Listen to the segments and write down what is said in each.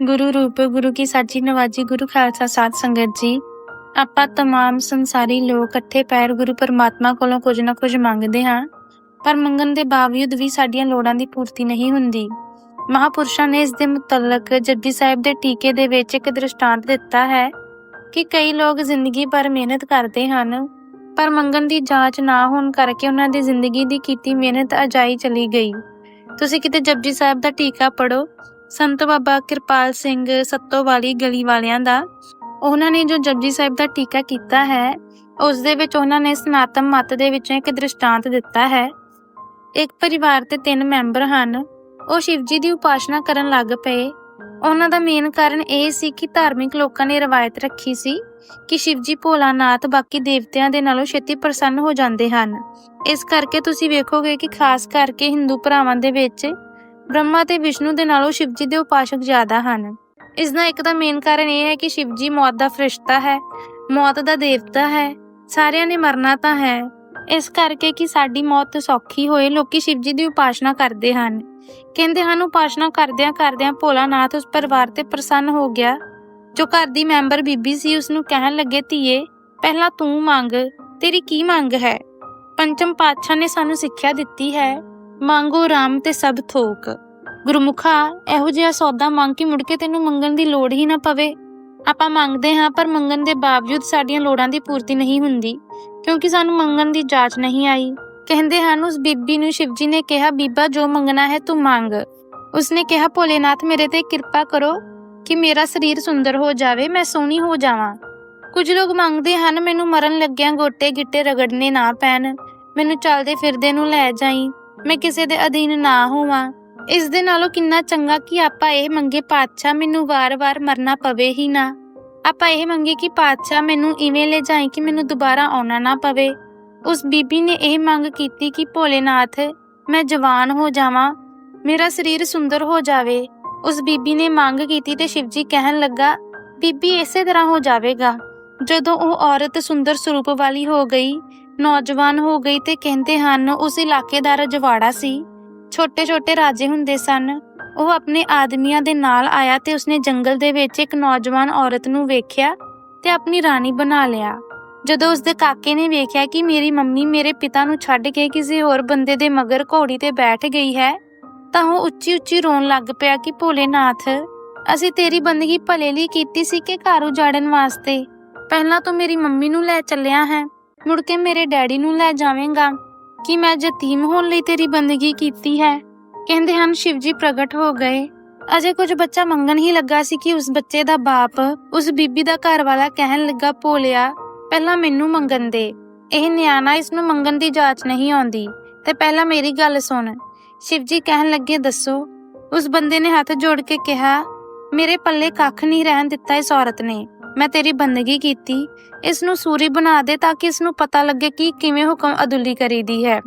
ਗੁਰੂ ਰੂਪ ਗੁਰੂ ਕੀ ਸਾਚੀ ਨਵਾਜੀ ਗੁਰੂ ਖਾਲਸਾ ਸਾਧ ਸੰਗਤ ਜੀ ਆਪਾਂ तमाम ਸੰਸਾਰੀ ਲੋਕ ਇਕੱਠੇ ਪੈਰ ਗੁਰੂ ਪਰਮਾਤਮਾ ਕੋਲੋਂ ਕੁਝ ਨਾ ਕੁਝ ਮੰਗਦੇ ਹਾਂ ਪਰ ਮੰਗਣ ਦੇ ਬਾਵਜੂਦ ਵੀ ਸਾਡੀਆਂ ਲੋੜਾਂ ਦੀ ਪੂਰਤੀ ਨਹੀਂ ਹੁੰਦੀ ਮਹਾਪੁਰਸ਼ਾਂ ਨੇ ਇਸ ਦੇ ਮੁਤਲਕ ਜਪਜੀ ਸਾਹਿਬ ਦੇ ਟੀਕੇ ਦੇ ਵਿੱਚ ਇੱਕ ਦ੍ਰਿਸ਼ਟਾਂਤ ਦਿੱਤਾ ਹੈ ਕਿ ਕਈ ਲੋਕ ਜ਼ਿੰਦਗੀ ਭਰ ਮਿਹਨਤ ਕਰਦੇ ਹਨ ਪਰ ਮੰਗਣ ਦੀ ਜਾਂਚ ਨਾ ਹੋਣ ਕਰਕੇ ਉਹਨਾਂ ਦੀ ਜ਼ਿੰਦਗੀ ਦੀ ਕੀਤੀ ਮਿਹਨਤ ਅਜਾਈ ਚਲੀ ਗਈ ਤੁਸੀਂ ਕਿਤੇ ਜਪਜੀ ਸਾਹਿਬ ਦਾ ਟੀਕਾ ਪੜੋ ਸੰਤ ਬਾਬਾ ਕਿਰਪਾਲ ਸਿੰਘ ਸੱਤੋ ਵਾਲੀ ਗਲੀ ਵਾਲਿਆਂ ਦਾ। ਉਹਨਾਂ ਨੇ ਜੋ ਜਪਜੀ ਸਾਹਿਬ ਦਾ ਟੀਕਾ ਕੀਤਾ ਹੈ, ਉਸ ਦੇ ਵਿੱਚ ਉਹਨਾਂ ਨੇ ਸਨਾਤਨ ਮਤ ਦੇ ਵਿੱਚੋਂ ਇੱਕ ਦ੍ਰਿਸ਼ਟਾਂਤ ਦਿੱਤਾ ਹੈ। ਇੱਕ ਪਰਿਵਾਰ ਤੇ ਤਿੰਨ ਮੈਂਬਰ ਹਨ। ਉਹ ਸ਼ਿਵਜੀ ਦੀ ਉਪਾਸਨਾ ਕਰਨ ਲੱਗ ਪਏ। ਉਹਨਾਂ ਦਾ ਮੇਨ ਕਾਰਨ ਇਹ ਸੀ ਕਿ ਧਾਰਮਿਕ ਲੋਕਾਂ ਨੇ ਰਵਾਇਤ ਰੱਖੀ ਸੀ ਕਿ ਸ਼ਿਵਜੀ ਭੋਲਾਨਾਥ ਬਾਕੀ ਦੇਵਤਿਆਂ ਦੇ ਨਾਲੋਂ ਛੇਤੀ ਪ੍ਰਸੰਨ ਹੋ ਜਾਂਦੇ ਹਨ। ਇਸ ਕਰਕੇ ਤੁਸੀਂ ਵੇਖੋਗੇ ਕਿ ਖਾਸ ਕਰਕੇ ਹਿੰਦੂ ਭਰਾਵਾਂ ਦੇ ਵਿੱਚ ਬ੍ਰਹਮਾ ਤੇ ਵਿਸ਼ਨੂੰ ਦੇ ਨਾਲੋਂ ਸ਼ਿਵਜੀ ਦੇ ਉਪਾਸ਼ਕ ਜ਼ਿਆਦਾ ਹਨ। ਇਸ ਦਾ ਇੱਕ ਤਾਂ ਮੇਨ ਕਾਰਨ ਇਹ ਹੈ ਕਿ ਸ਼ਿਵਜੀ ਮੌਤ ਦਾ ਫਰਿਸ਼ਤਾ ਹੈ, ਮੌਤ ਦਾ ਦੇਵਤਾ ਹੈ, ਸਾਰਿਆਂ ਨੇ ਮਰਨਾ ਤਾਂ ਹੈ। ਇਸ ਕਰਕੇ ਕਿ ਸਾਡੀ ਮੌਤ ਸੌਖੀ ਹੋਏ ਲੋਕੀ ਸ਼ਿਵਜੀ ਦੀ ਉਪਾਸਨਾ ਕਰਦੇ ਹਨ। ਕਹਿੰਦੇ ਹਨ, ਉਪਾਸਨਾ ਕਰਦਿਆਂ ਕਰਦਿਆਂ ਭੋਲਾਨਾਥ ਉਸ ਪਰਿਵਾਰ ਤੇ ਪ੍ਰਸੰਨ ਹੋ ਗਿਆ, ਜੋ ਘਰ ਦੀ ਮੈਂਬਰ ਬੀਬੀ ਸੀ, ਉਸ ਨੂੰ ਕਹਿਣ ਲੱਗੇ, ਧੀਏ, ਪਹਿਲਾਂ ਤੂੰ ਮੰਗ, ਤੇਰੀ ਕੀ ਮੰਗ ਹੈ? ਪੰਚਮ ਪਾਤਸ਼ਾਹ ਨੇ ਸਾਨੂੰ ਸਿੱਖਿਆ ਦਿੱਤੀ ਹੈ। ਮੰਗੋ ਰਾਮ ਤੇ ਸਭ ਥੋਕ। ਗੁਰਮੁਖਾ, ਇਹੋ ਜਿਹਾ ਸੌਦਾ ਮੰਗ ਕੇ ਮੁੜ ਕੇ ਤੈਨੂੰ ਮੰਗਣ ਦੀ ਲੋੜ ਹੀ ਨਾ ਪਵੇ। ਆਪਾਂ ਮੰਗਦੇ ਹਾਂ, ਪਰ ਮੰਗਣ ਦੇ ਬਾਵਜੂਦ ਸਾਡੀਆਂ ਲੋੜਾਂ ਦੀ ਪੂਰਤੀ ਨਹੀਂ ਹੁੰਦੀ, ਕਿਉਂਕਿ ਸਾਨੂੰ ਮੰਗਣ ਦੀ ਜਾਂਚ ਨਹੀਂ ਆਈ। ਕਹਿੰਦੇ ਹਨ, ਉਸ ਬੀਬੀ ਨੂੰ ਸ਼ਿਵਜੀ ਨੇ ਕਿਹਾ, ਬੀਬਾ, ਜੋ ਮੰਗਣਾ ਹੈ ਤੂੰ ਮੰਗ। ਉਸਨੇ ਕਿਹਾ, ਭੋਲੇਨਾਥ, ਮੇਰੇ ਤੇ ਕਿਰਪਾ ਕਰੋ ਕਿ ਮੇਰਾ ਸਰੀਰ ਸੁੰਦਰ ਹੋ ਜਾਵੇ, ਮੈਂ ਸੋਹਣੀ ਹੋ ਜਾਵਾਂ। ਕੁਝ ਲੋਕ ਮੰਗਦੇ ਹਨ, ਮੈਨੂੰ ਮਰਨ ਲੱਗਿਆਂ ਗੋਟੇ ਗਿੱਟੇ ਰਗੜਨੇ ਨਾ ਪੈਣ। ਮੈਨੂੰ ਚੱਲਦੇ ਫਿਰਦੇ ਨੂੰ ਲੈ ਜਾਈ। ਮੈਂ ਕਿਸੇ ਦੇ ਅਧੀਨ ਨਾ ਹੋਵਾਂ। ਇਸ ਦੇ ਨਾਲੋਂ ਕਿੰਨਾ ਚੰਗਾ ਕਿ ਆਪਾਂ ਇਹ ਮੰਗੇ ਪਾਤਸ਼ਾਹ ਮੈਨੂੰ ਵਾਰ-ਵਾਰ ਮਰਨਾ ਪਵੇ ਹੀ ਨਾ। ਆਪਾਂ ਇਹ ਮੰਗੇ ਕਿ ਪਾਤਸ਼ਾਹ ਮੈਨੂੰ ਇਵੇਂ ਲੈ ਜਾਏ ਕਿ ਮੈਨੂੰ ਦੁਬਾਰਾ ਆਉਣਾ ਨਾ ਪਵੇ। ਉਸ ਬੀਬੀ ਨੇ ਇਹ ਮੰਗ ਕੀਤੀ ਕਿ ਭੋਲੇਨਾਥ, ਮੈਂ ਜਵਾਨ ਹੋ ਜਾਵਾਂ, ਮੇਰਾ ਸਰੀਰ ਸੁੰਦਰ ਹੋ ਜਾਵੇ। ਉਸ ਬੀਬੀ ਨੇ ਮੰਗ ਕੀਤੀ ਤੇ ਸ਼ਿਵਜੀ ਕਹਿਣ ਲੱਗਾ, ਬੀਬੀ ਇਸੇ ਤਰ੍ਹਾਂ ਹੋ ਜਾਵੇਗਾ। ਜਦੋਂ ਉਹ ਔਰਤ ਸੁੰਦਰ ਸਰੂਪ ਵਾਲੀ ਹੋ ਗਈ ਨੌਜਵਾਨ ਹੋ ਗਈ ਤੇ ਕਹਿੰਦੇ ਹਨ, ਉਸ ਇਲਾਕੇ ਦਾ ਰਜਵਾੜਾ ਸੀ। ਛੋਟੇ-ਛੋਟੇ ਰਾਜੇ ਹੁੰਦੇ ਸਨ। ਉਹ ਆਪਣੇ ਆਦਮੀਆਂ ਦੇ ਨਾਲ ਆਇਆ ਤੇ ਉਸਨੇ ਜੰਗਲ ਦੇ ਵਿੱਚ ਇੱਕ ਨੌਜਵਾਨ ਔਰਤ ਨੂੰ ਵੇਖਿਆ ਤੇ ਆਪਣੀ ਰਾਣੀ ਬਣਾ ਲਿਆ। ਜਦੋਂ ਉਸਦੇ ਕਾਕੇ ਨੇ ਵੇਖਿਆ ਕਿ ਮੇਰੀ ਮੰਮੀ ਮੇਰੇ ਪਿਤਾ ਨੂੰ ਛੱਡ ਕੇ ਕਿਸੇ ਹੋਰ ਬੰਦੇ ਦੇ ਮਗਰ ਘੋੜੀ ਤੇ ਬੈਠ ਗਈ ਹੈ, ਤਾਂ ਉਹ ਉੱਚੀ-ਉੱਚੀ ਰੋਣ ਲੱਗ ਪਿਆ ਕਿ, ਭੋਲੇਨਾਥ, ਅਸੀਂ ਤੇਰੀ ਬੰਦਗੀ ਭਲੇ ਲਈ ਕੀਤੀ ਸੀ ਕਿ ਘਰ ਉਜਾੜਨ ਵਾਸਤੇ? ਪਹਿਲਾਂ ਤੂੰ ਮੇਰੀ ਮੰਮੀ ਨੂੰ ਲੈ ਚੱਲਿਆ ਹੈ। ਮੁੜ ਕੇ ਮੇਰੇ ਡੈਡੀ ਨੂੰ ਲੈ ਜਾਵੇਂਗਾ। ਕਿ ਮੈਂ ਯਤੀਮ ਹੋਣ ਲਈ ਤੇਰੀ ਬੰਦਗੀ ਕੀਤੀ ਹੈ? ਕਹਿੰਦੇ ਹਨ, ਸ਼ਿਵਜੀ ਪ੍ਰਗਟ ਹੋ ਗਏ। ਅਜੇ ਕੁਝ ਬੱਚਾ ਮੰਗਣ ਹੀ ਲੱਗਾ ਸੀ ਕਿ ਉਸ ਬੱਚੇ ਦਾ ਬਾਪ ਉਸ ਬੀਬੀ ਦਾ ਘਰ ਵਾਲਾ ਕਹਿਣ ਲੱਗਾ, ਭੋਲਿਆ, ਪਹਿਲਾਂ ਮੈਨੂੰ ਮੰਗਣ ਦੇ। ਇਹ ਨਿਆਣਾ ਇਸ ਨੂੰ ਮੰਗਣ ਦੀ ਜਾਂਚ ਨਹੀਂ ਆਉਂਦੀ। ਤੇ ਪਹਿਲਾਂ ਮੇਰੀ ਗੱਲ ਸੁਣ। ਸ਼ਿਵਜੀ ਕਹਿਣ ਲੱਗੇ, ਦੱਸੋ, ਉਸ ਬੰਦੇ ਨੇ ਹੱਥ ਜੋੜ ਕੇ ਕਿਹਾ, ਮੇਰੇ ਪੱਲੇ ਕੱਖ ਨਹੀਂ ਰਹਿਣ ਦਿੱਤਾ ਇਸ ਔਰਤ ਨੇ। ਮੈਂ ਤੇਰੀ ਬੰਦਗੀ ਕੀਤੀ। ਇਸ ਨੂੰ ਸੂਰੀ ਬਣਾ ਦੇ ਤਾਂ ਕਿ ਇਸ ਨੂੰ ਪਤਾ ਲੱਗੇ ਕਿ ਕਿਵੇਂ ਹੁਕਮ ਅਦੁੱਲੀ ਕਰੀਦੀ ਹੈ।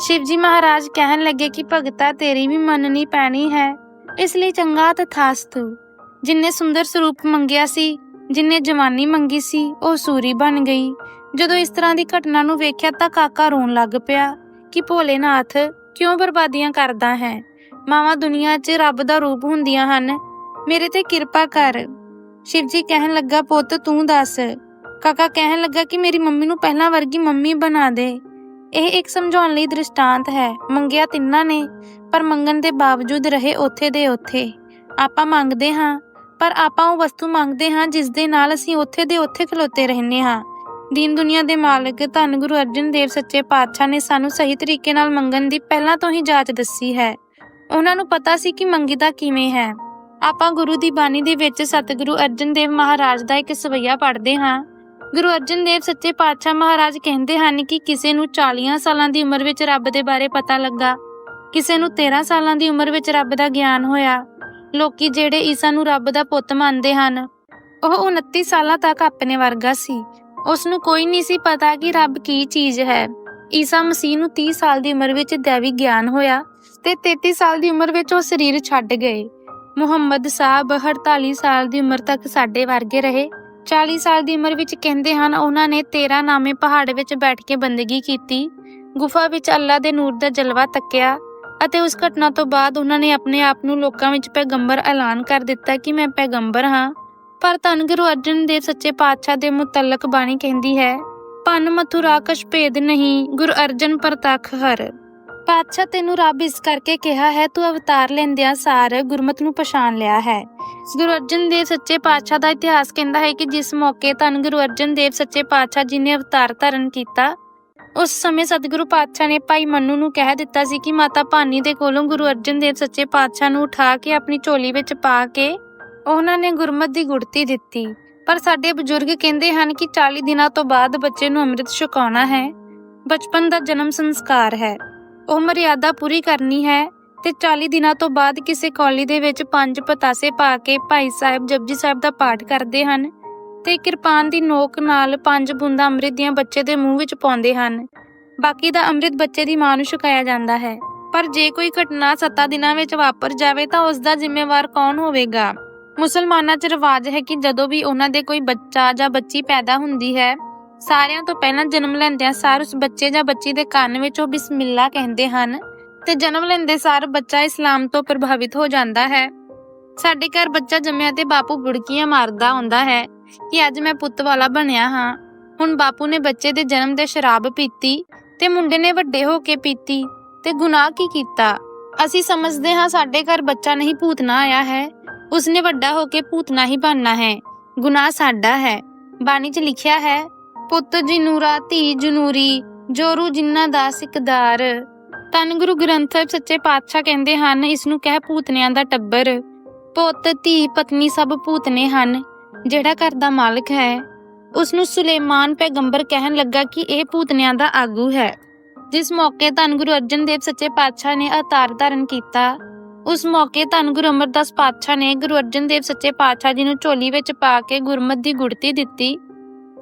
ਸ਼ਿਵਜੀ ਮਹਾਰਾਜ ਕਹਿਣ ਲੱਗੇ ਕਿ ਭਗਤਾ ਤੇਰੀ ਵੀ ਮੰਨਣੀ ਪੈਣੀ ਹੈ। ਇਸ ਲਈ ਚੰਗਾ ਤਥਾਸਤੂ ਜਿਨਨੇ ਸੁੰਦਰ ਸਰੂਪ ਮੰਗਿਆ ਸੀ, ਜਿੰਨੇ ਜਵਾਨੀ ਮੰਗੀ ਸੀ, ਉਹ ਸੂਰੀ ਬਣ ਗਈ। ਜਦੋਂ ਇਸ ਤਰ੍ਹਾਂ ਦੀ ਘਟਨਾ ਨੂੰ ਵੇਖਿਆ ਤਾਂ ਕਾਕਾ ਰੋਣ ਲੱਗ ਪਿਆ ਕਿ ਭੋਲੇਨਾਥ ਕਿਉਂ ਬਰਬਾਦੀਆਂ ਕਰਦਾ ਹੈ? ਮਾਵਾਂ ਦੁਨੀਆ 'ਚ ਰੱਬ ਦਾ ਰੂਪ ਹੁੰਦੀਆਂ ਹਨ। ਮੇਰੇ ਤੇ ਕਿਰਪਾ ਕਰ। ਸ਼ਿਵ ਜੀ ਕਹਿਣ ਲੱਗਾ, ਪੁੱਤ, ਤੂੰ ਦੱਸ। ਕਾਕਾ ਕਹਿਣ ਲੱਗਾ ਕਿ ਮੇਰੀ ਮੰਮੀ ਨੂੰ ਪਹਿਲਾਂ ਵਰਗੀ ਮੰਮੀ ਬਣਾ ਦੇ। ਇਹ ਇੱਕ ਸਮਝਾਉਣ ਲਈ ਦ੍ਰਿਸ਼ਟਾਂਤ ਹੈ। ਮੰਗਿਆ ਤਿੰਨਾਂ ਨੇ, ਪਰ ਮੰਗਣ ਦੇ ਬਾਵਜੂਦ ਰਹੇ ਉੱਥੇ ਦੇ ਉੱਥੇ। ਆਪਾਂ ਮੰਗਦੇ ਹਾਂ, ਪਰ ਆਪਾਂ ਉਹ ਵਸਤੂ ਮੰਗਦੇ ਹਾਂ ਜਿਸ ਦੇ ਨਾਲ ਅਸੀਂ ਉੱਥੇ ਦੇ ਉੱਥੇ ਖਲੋਤੇ ਰਹਿੰਦੇ ਹਾਂ। ਦੀਨ ਦੁਨੀਆ ਦੇ ਮਾਲਕ ਧੰਨ ਗੁਰੂ ਅਰਜਨ ਦੇਵ ਸੱਚੇ ਪਾਤਸ਼ਾਹ ਨੇ ਸਾਨੂੰ ਸਹੀ ਤਰੀਕੇ ਨਾਲ ਮੰਗਣ ਦੀ ਪਹਿਲਾਂ ਤੋਂ ਹੀ ਜਾਂਚ ਦੱਸੀ ਹੈ। ਉਹਨਾਂ ਨੂੰ ਪਤਾ ਸੀ ਕਿ ਮੰਗੀਦਾ ਕਿਵੇਂ ਹੈ। ਆਪਾਂ ਗੁਰੂ ਦੀ ਬਾਣੀ ਦੇ ਵਿੱਚ ਸਤਿਗੁਰੂ ਅਰਜਨ ਦੇਵ ਮਹਾਰਾਜ ਦਾ ਇੱਕ ਸਵਈਆ ਪੜ੍ਹਦੇ ਹਾਂ। ਗੁਰੂ ਅਰਜਨ ਦੇਵ ਸੱਚੇ ਪਾਤਸ਼ਾਹ ਮਹਾਰਾਜ ਕਹਿੰਦੇ ਹਨ ਕਿ ਕਿਸੇ ਨੂੰ 40 ਸਾਲਾਂ ਦੀ ਉਮਰ ਵਿੱਚ ਰੱਬ ਦੇ ਬਾਰੇ ਪਤਾ ਲੱਗਾ। ਕਿਸੇ ਨੂੰ 13 ਸਾਲਾਂ ਦੀ ਉਮਰ ਵਿੱਚ ਰੱਬ ਦਾ ਗਿਆਨ ਹੋਇਆ। ਲੋਕੀ ਜਿਹੜੇ ਈਸਾ ਨੂੰ ਰੱਬ ਦਾ ਪੁੱਤ ਮੰਨਦੇ ਹਨ, ਉਹ 29 ਸਾਲਾਂ ਤੱਕ ਆਪਣੇ ਵਰਗਾ ਸੀ। ਉਸ ਨੂੰ ਕੋਈ ਨਹੀਂ ਸੀ ਪਤਾ ਕਿ ਰੱਬ ਕੀ ਚੀਜ਼ ਹੈ। ਈਸਾ ਮਸੀਹ ਨੂੰ 30 ਸਾਲ ਦੀ ਉਮਰ ਵਿੱਚ ਦੇਵੀ ਗਿਆਨ ਹੋਇਆ ਤੇ 33 ਸਾਲ ਦੀ ਉਮਰ ਵਿੱਚ ਉਹ ਸਰੀਰ ਛੱਡ ਗਏ। ਮੁਹੰਮਦ ਸਾਹਿਬ 48 ਸਾਲ ਦੀ ਉਮਰ ਤੱਕ ਸਾਡੇ ਵਰਗੇ ਰਹੇ। 40 ਸਾਲ ਦੀ ਉਮਰ ਵਿੱਚ ਕਹਿੰਦੇ ਹਨ, ਉਹਨਾਂ ਨੇ 13 ਨਾਮੇ ਪਹਾੜ ਵਿੱਚ ਬੈਠ ਕੇ ਬੰਦਗੀ ਕੀਤੀ। ਗੁਫਾ ਵਿੱਚ ਅੱਲਾ ਦੇ ਨੂਰ ਦਾ ਜਲਵਾ ਤੱਕਿਆ ਅਤੇ ਉਸ ਘਟਨਾ ਤੋਂ ਬਾਅਦ ਉਹਨਾਂ ਨੇ ਆਪਣੇ ਆਪ ਨੂੰ ਲੋਕਾਂ ਵਿੱਚ ਪੈਗੰਬਰ ਐਲਾਨ ਕਰ ਦਿੱਤਾ ਕਿ ਮੈਂ ਪੈਗੰਬਰ ਹਾਂ। ਪਰ ਧੰਨ ਗੁਰੂ ਅਰਜਨ ਦੇਵ ਸੱਚੇ ਪਾਤਸ਼ਾਹ ਦੇ ਮੁਤਲਕ ਬਾਣੀ ਕਹਿੰਦੀ ਹੈ ਭੰਨ ਮਥੁਰਾ ਕਸ਼ ਭੇਦ ਨਹੀਂ, ਗੁਰ ਅਰਜਨ ਪ੍ਰਤੱਖ ਹਰ। ਪਾਤਸ਼ਾਹ ਤੈਨੂੰ ਰੱਬ ਇਸ ਕਰਕੇ ਕਿਹਾ ਹੈ, ਤੂੰ ਅਵਤਾਰ ਲੈਂਦਿਆਂ ਸਾਰ ਗੁਰਮਤ ਨੂੰ ਪਛਾਣ ਲਿਆ ਹੈ। ਗੁਰੂ ਅਰਜਨ ਦੇਵ ਸੱਚੇ ਪਾਤਸ਼ਾਹ ਦਾ ਇਤਿਹਾਸ ਕਹਿੰਦਾ ਹੈ ਕਿ ਜਿਸ ਮੌਕੇ ਧੰਨ ਗੁਰੂ ਅਰਜਨ ਦੇਵ ਸੱਚੇ ਪਾਤਸ਼ਾਹ ਜੀ ਨੇ ਅਵਤਾਰ ਧਾਰਨ ਕੀਤਾ, ਉਸ ਸਮੇਂ ਸਤਿਗੁਰੂ ਪਾਤਸ਼ਾਹ ਨੇ ਭਾਈ ਮੰਨੂ ਨੂੰ ਕਹਿ ਦਿੱਤਾ ਸੀ ਕਿ ਮਾਤਾ ਭਾਨੀ ਦੇ ਕੋਲੋਂ ਗੁਰੂ ਅਰਜਨ ਦੇਵ ਸੱਚੇ ਪਾਤਸ਼ਾਹ ਨੂੰ ਉਠਾ ਕੇ ਆਪਣੀ ਝੋਲੀ ਵਿੱਚ ਪਾ ਕੇ ਉਹਨਾਂ ਨੇ ਗੁਰਮਤ ਦੀ ਗੁੜਤੀ ਦਿੱਤੀ। ਪਰ ਸਾਡੇ ਬਜ਼ੁਰਗ ਕਹਿੰਦੇ ਹਨ ਕਿ 40 ਦਿਨਾਂ ਤੋਂ ਬਾਅਦ ਬੱਚੇ ਨੂੰ ਅੰਮ੍ਰਿਤ ਛਕਾਉਣਾ ਹੈ। ਬਚਪਨ ਦਾ ਜਨਮ ਸੰਸਕਾਰ ਹੈ। ਉਹ ਮਰਿਆਦਾ ਪੂਰੀ ਕਰਨੀ ਹੈ ਤੇ 40 ਦਿਨਾਂ ਤੋਂ ਬਾਅਦ ਕਿਸੇ ਕੌਲੀ ਦੇ ਵਿੱਚ ਪੰਜ ਪਤਾਸੇ ਪਾ ਕੇ ਭਾਈ ਸਾਹਿਬ ਜਪਜੀ ਸਾਹਿਬ ਦਾ ਪਾਠ ਕਰਦੇ ਹਨ ਤੇ ਕਿਰਪਾਨ ਦੀ ਨੋਕ ਨਾਲ ਪੰਜ ਬੂੰਦਾਂ ਅੰਮ੍ਰਿਤ ਦੀਆਂ ਬੱਚੇ ਦੇ ਮੂੰਹ ਵਿੱਚ ਪਾਉਂਦੇ ਹਨ। ਬਾਕੀ ਦਾ ਅੰਮ੍ਰਿਤ ਬੱਚੇ ਦੀ ਮਾਂ ਨੂੰ ਛਕਾਇਆ ਜਾਂਦਾ ਹੈ। ਪਰ ਜੇ ਕੋਈ ਘਟਨਾ 7 ਦਿਨਾਂ ਵਿੱਚ ਵਾਪਰ ਜਾਵੇ ਤਾਂ ਉਸ ਦਾ ਜ਼ਿੰਮੇਵਾਰ ਕੌਣ ਹੋਵੇਗਾ? ਮੁਸਲਮਾਨਾਂ 'ਚ ਰਿਵਾਜ ਹੈ ਕਿ ਜਦੋਂ ਵੀ ਉਹਨਾਂ ਦੇ ਕੋਈ ਬੱਚਾ ਜਾਂ ਬੱਚੀ ਪੈਦਾ ਹੁੰਦੀ ਹੈ ਸਾਰਿਆਂ ਤੋਂ ਪਹਿਲਾਂ ਜਨਮ ਲੈਂਦਿਆਂ ਸਾਰ ਉਸ ਬੱਚੇ ਜਾਂ ਬੱਚੀ ਦੇ ਕੰਨ ਵਿੱਚ ਉਹ ਬਿਸਮਿਲ੍ਲਾ ਕਹਿੰਦੇ ਹਨ ਤੇ ਜਨਮ ਲੈਂਦੇ ਸਾਰ ਬੱਚਾ ਇਸਲਾਮ ਤੋਂ ਪ੍ਰਭਾਵਿਤ ਹੋ ਜਾਂਦਾ ਹੈ। ਸਾਡੇ ਘਰ ਬੱਚਾ ਜੰਮਿਆ ਤੇ ਬਾਪੂ ਬੁੜਕੀਆਂ ਮਾਰਦਾ ਹੁੰਦਾ ਹੈ ਕਿ ਅੱਜ ਮੈਂ ਪੁੱਤ ਵਾਲਾ ਬਣਿਆ ਹਾਂ। ਹੁਣ ਬਾਪੂ ਨੇ ਬੱਚੇ ਦੇ ਜਨਮ ਦੇ ਸ਼ਰਾਬ ਪੀਤੀ ਤੇ ਮੁੰਡੇ ਨੇ ਵੱਡੇ ਹੋ ਕੇ ਪੀਤੀ ਤੇ ਗੁਨਾਹ ਕੀ ਕੀਤਾ? ਅਸੀਂ ਸਮਝਦੇ ਹਾਂ ਸਾਡੇ ਘਰ ਬੱਚਾ ਨਹੀਂ ਭੂਤਨਾ ਆਇਆ ਹੈ। ਉਸਨੇ ਵੱਡਾ ਹੋ ਕੇ ਭੂਤਨਾ ਹੀ ਬਣਨਾ ਹੈ। ਗੁਨਾਹ ਸਾਡਾ ਹੈ। ਬਾਣੀ 'ਚ ਲਿਖਿਆ ਹੈ ਪੁੱਤ ਜਿਨੂਰਾ, ਧੀ ਜਨੂਰੀ, ਜੋਰੂ ਜਿੰਨਾ ਦਾ ਸਿਕਦਾਰ। ਤਨ ਗੁਰੂ ਗ੍ਰੰਥ ਸਾਹਿਬ ਸੱਚੇ ਪਾਤਸ਼ਾਹ ਕਹਿੰਦੇ ਹਨ, ਇਸ ਨੂੰ ਕਹਿ ਭੂਤਨਿਆਂ ਦਾ ਟੱਬਰ। ਪੁੱਤ, ਧੀ, ਪਤਨੀ ਸਭ ਭੂਤਨੇ ਹਨ, ਜਿਹੜਾ ਘਰ ਦਾ ਮਾਲਕ ਹੈ। ਉਸ ਨੂੰ ਸੁਲੇਮਾਨ ਪੈਗੰਬਰ ਕਹਿਣ ਲੱਗਾ ਕਿ ਇਹ ਭੂਤਨਿਆਂ ਦਾ ਆਗੂ ਹੈ। ਜਿਸ ਮੌਕੇ ਧੰਨ ਗੁਰੂ ਅਰਜਨ ਦੇਵ ਸੱਚੇ ਪਾਤਸ਼ਾਹ ਨੇ ਅਵਤਾਰ ਧਾਰਨ ਕੀਤਾ, ਉਸ ਮੌਕੇ ਧੰਨ ਗੁਰੂ ਅਮਰਦਾਸ ਪਾਤਸ਼ਾਹ ਨੇ ਗੁਰੂ ਅਰਜਨ ਦੇਵ ਸੱਚੇ ਪਾਤਸ਼ਾਹ ਜੀ ਨੂੰ ਝੋਲੀ ਵਿੱਚ ਪਾ ਕੇ ਗੁਰਮਤ ਦੀ ਗੁੜਤੀ ਦਿੱਤੀ।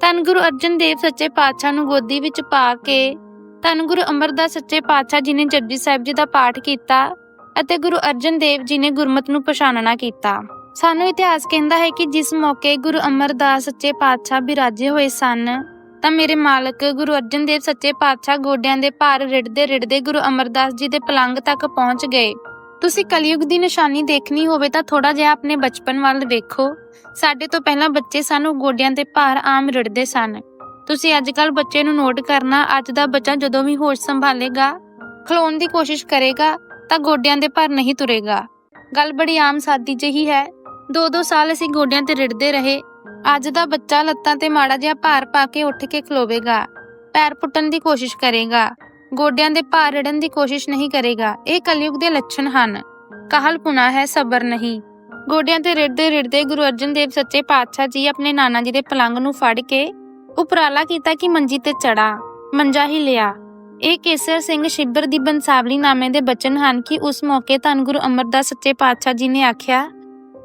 ਧੰਨ ਗੁਰੂ ਅਰਜਨ ਦੇਵ ਸੱਚੇ ਪਾਤਸ਼ਾਹ ਨੂੰ ਗੋਦੀ ਵਿੱਚ ਪਾ ਕੇ, ਧੰਨ ਗੁਰੂ ਅਮਰਦਾਸ ਸੱਚੇ ਪਾਤਸ਼ਾਹ ਜੀ ਨੇ ਜਪਜੀ ਸਾਹਿਬ ਜੀ ਦਾ ਪਾਠ ਕੀਤਾ ਅਤੇ ਗੁਰੂ ਅਰਜਨ ਦੇਵ ਜੀ ਨੇ ਗੁਰਮਤ ਨੂੰ ਪਛਾਣਨਾ ਕੀਤਾ। ਸਾਨੂੰ ਇਤਿਹਾਸ ਕਹਿੰਦਾ ਹੈ ਕਿ ਜਿਸ ਮੌਕੇ ਗੁਰੂ ਅਮਰਦਾਸ ਸੱਚੇ ਪਾਤਸ਼ਾਹ ਬਿਰਾਜੇ ਹੋਏ ਸਨ, ਤਾਂ ਮੇਰੇ ਮਾਲਕ ਗੁਰੂ ਅਰਜਨ ਦੇਵ ਸੱਚੇ ਪਾਤਸ਼ਾਹ ਗੋਡਿਆਂ ਦੇ ਭਾਰ ਰਿੜਦੇ ਰਿੜਦੇ ਗੁਰੂ ਅਮਰਦਾਸ ਜੀ ਦੇ ਪਲੰਗ ਤੱਕ ਪਹੁੰਚ ਗਏ। ਤੁਸੀਂ ਕਲਯੁਗ ਦੀ ਨਿਸ਼ਾਨੀ ਦੇਖਣੀ ਹੋਵੇ ਤਾਂ ਥੋੜਾ ਜਿਹਾ ਆਪਣੇ ਬਚਪਨ ਵੱਲ ਵੇਖੋ ਸਾਡੇ ਤੋਂ ਪਹਿਲਾਂ ਬੱਚੇ ਸਾਨੂੰ ਗੋਡਿਆਂ ਦੇ ਭਾਰ ਆਮ ਰਿੜਦੇ ਸਨ। ਤੁਸੀਂ ਅੱਜ ਬੱਚੇ ਨੂੰ ਨੋਟ ਕਰਨਾ ਅੱਜ ਦਾ ਬੱਚਾ ਜਦੋਂ ਵੀ ਹੋਸ਼ ਸੰਭਾਲੇਗਾ, ਖਲੋਣ ਦੀ ਕੋਸ਼ਿਸ਼ ਕਰੇਗਾ ਤਾਂ ਗੋਡਿਆਂ ਦੇ ਭਾਰ ਨਹੀਂ ਤੁਰੇਗਾ। ਗੱਲ ਬੜੀ ਆਮ ਸਾਦੀ ਜਿਹੀ ਹੈ। ਦੋ ਦੋ ਸਾਲ ਅਸੀਂ ਗੋਡਿਆਂ ਤੇ ਰਿੜਦੇ ਰਹੇ। ਅੱਜ ਦਾ ਬੱਚਾ ਲੱਤਾਂ ਤੇ ਮਾੜਾ ਜਿਹਾ ਭਾਰ ਪਾ ਕੇ ਉੱਠ ਕੇ ਖਲੋਵੇਗਾ। ਪੈਰ ਪੁੱਟਣ ਦੀ ਕੋਸ਼ਿਸ਼ ਕਰੇਗਾ। ਗੋਡਿਆਂ ਦੇ ਭਾਰ ਰਿੜਨ ਦੀ ਕੋਸ਼ਿਸ਼ ਨਹੀਂ ਕਰੇਗਾ। ਇਹ ਕਲਯੁਗ ਦੇ ਲੱਛਣ ਹਨ। ਕਾਹਲਪੁਣਾ ਹੈ, ਸਬਰ ਨਹੀਂ। ਗੋਡਿਆਂ ਤੇ ਰਿੜਦੇ ਰਿੜਦੇ ਗੁਰੂ ਅਰਜਨ ਦੇਵ ਸੱਚੇ ਪਾਤਸ਼ਾਹ ਜੀ ਆਪਣੇ ਨਾਨਾ ਜੀ ਦੇ ਪਲੰਗ ਨੂੰ ਫੜ ਕੇ ਉਪਰਾਲਾ ਕੀਤਾ ਕਿ ਮੰਜੀ ਤੇ ਚੜਾ ਮੰਜਾ ਹੀ ਲਿਆ। ਇਹ ਕੇਸਰ ਸਿੰਘ ਸ਼ਿਬਰ ਦੀ ਬੰਸਾਵਲੀ ਨਾਮੇ ਦੇ ਬਚਨ ਹਨ ਕਿ ਉਸ ਮੌਕੇ ਧੰਨ ਗੁਰੂ ਅਮਰਦਾਸ ਸੱਚੇ ਪਾਤਸ਼ਾਹ ਜੀ ਨੇ ਆਖਿਆ,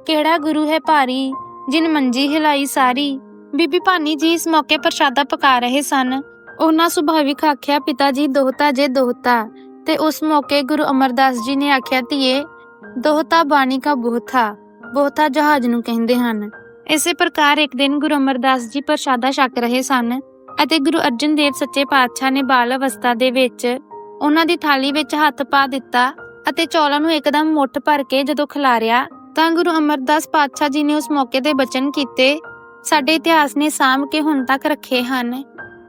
ਕਿਹੜਾ ਗੁਰੂ ਹੈ ਭਾਰੀ, ਜਿਨ ਮੰਜੀ ਹਿਲਾਈ ਸਾਰੀ? ਬੀਬੀ ਭਾਨੀ ਜੀ ਇਸ ਮੌਕੇ ਪ੍ਰਸ਼ਾਦਾ ਪਕਾ ਰਹੇ ਸਨ। ਉਹਨਾਂ ਸੁਭਾਵਿਕ ਆਖਿਆ ਪਿਤਾ ਜੀ ਦੋਹਤਾ ਜੇ ਦੋਹਤਾ। ਤੇ ਉਸ ਮੌਕੇ ਗੁਰੂ ਅਮਰਦਾਸ ਜੀ ਨੇ ਆਖਿਆ, ਧੀਏ, ਦੋਹਤਾ ਬਾਣੀ ਕਾ ਬੋਥਾ ਬੋਥਾ ਜਹਾਜ਼ ਨੂੰ ਕਹਿੰਦੇ ਹਨ। ਇਸੇ ਪ੍ਰਕਾਰ ਇੱਕ ਦਿਨ ਗੁਰੂ ਅਮਰਦਾਸ ਜੀ ਪ੍ਰਸ਼ਾਦਾ ਛਕ ਰਹੇ ਸਨ ਅਤੇ ਗੁਰੂ ਅਰਜਨ ਦੇਵ ਸੱਚੇ ਪਾਤਸ਼ਾਹ ਨੇ ਬਾਲ ਅਵਸਥਾ ਦੇ ਵਿੱਚ ਉਹਨਾਂ ਦੀ ਥਾਲੀ ਵਿੱਚ ਹੱਥ ਪਾ ਦਿੱਤਾ ਅਤੇ ਚੌਲਾਂ ਨੂੰ ਇੱਕਦਮ ਮੁੱਠ ਭਰ ਕੇ ਜਦੋਂ ਖਿਲਾਰਿਆ, ਤਾਂ ਗੁਰੂ ਅਮਰਦਾਸ ਪਾਤਸ਼ਾਹ ਜੀ ਨੇ ਉਸ ਮੌਕੇ ਦੇ ਬਚਨ ਕੀਤੇ, ਸਾਡੇ ਇਤਿਹਾਸ ਨੇ ਸਾਂਭ ਕੇ ਹੁਣ ਤੱਕ ਰੱਖੇ ਹਨ।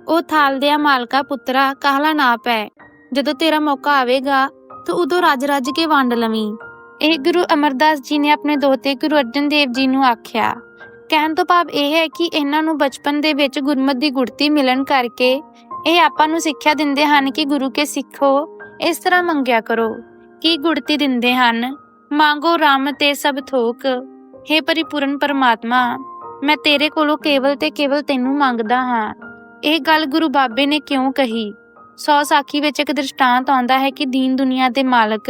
ਉਹ ਥਾਲ ਦਿਆ ਮਾਲਕਾ ਪੁੱਤਰਾ, ਕਾਹਲਾ ਨਾ ਪੈ। ਜਦੋਂ ਤੇਰਾ ਮੌਕਾ ਆਵੇਗਾ, ਤੂੰ ਉਦੋਂ ਰੱਜ ਰੱਜ ਕੇ ਵੰਡ ਲਵੀਂ। ਇਹ ਗੁਰੂ ਅਮਰਦਾਸ ਜੀ ਨੇ ਆਪਣੇ ਦੋਤੇ ਗੁਰੂ ਅਰਜਨ ਦੇਵ ਜੀ ਨੂੰ ਆਖਿਆ। ਕਹਿਣ ਤੋਂ ਭਾਵ ਇਹ ਹੈ ਕਿ ਇਹਨਾਂ ਨੂੰ ਬਚਪਨ ਦੇ ਵਿੱਚ ਗੁਰਮਤ ਦੀ ਗੁੜਤੀ ਮਿਲਣ ਕਰਕੇ ਇਹ ਆਪਾਂ ਨੂੰ ਸਿੱਖਿਆ ਦਿੰਦੇ ਹਨ ਕਿ ਗੁਰੂ ਕੇ ਸਿੱਖੋ, ਇਸ ਤਰ੍ਹਾਂ ਮੰਗਿਆ ਕਰੋ। ਕੀ ਗੁੜਤੀ ਦਿੰਦੇ ਹਨ? ਮੰਗੋ ਰਾਮ ਤੇ ਸਭ ਥੋਕ। हे ਪਰਿਪੂਰਨ ਪਰਮਾਤਮਾ, ਮੈਂ ਤੇਰੇ ਕੋਲੋਂ ਕੇਵਲ ਤੇ ਕੇਵਲ ਤੈਨੂੰ ਮੰਗਦਾ ਹਾਂ। ਇਹ ਗੱਲ ਗੁਰੂ ਬਾਬੇ ਨੇ ਕਿਉਂ ਕਹੀ? ਸੌ ਸਾਖੀ ਵਿੱਚ ਇੱਕ ਦ੍ਰਿਸ਼ਟਾਂਤ ਆਉਂਦਾ ਹੈ ਕਿ ਦੀਨ ਦੁਨੀਆ ਦੇ ਮਾਲਕ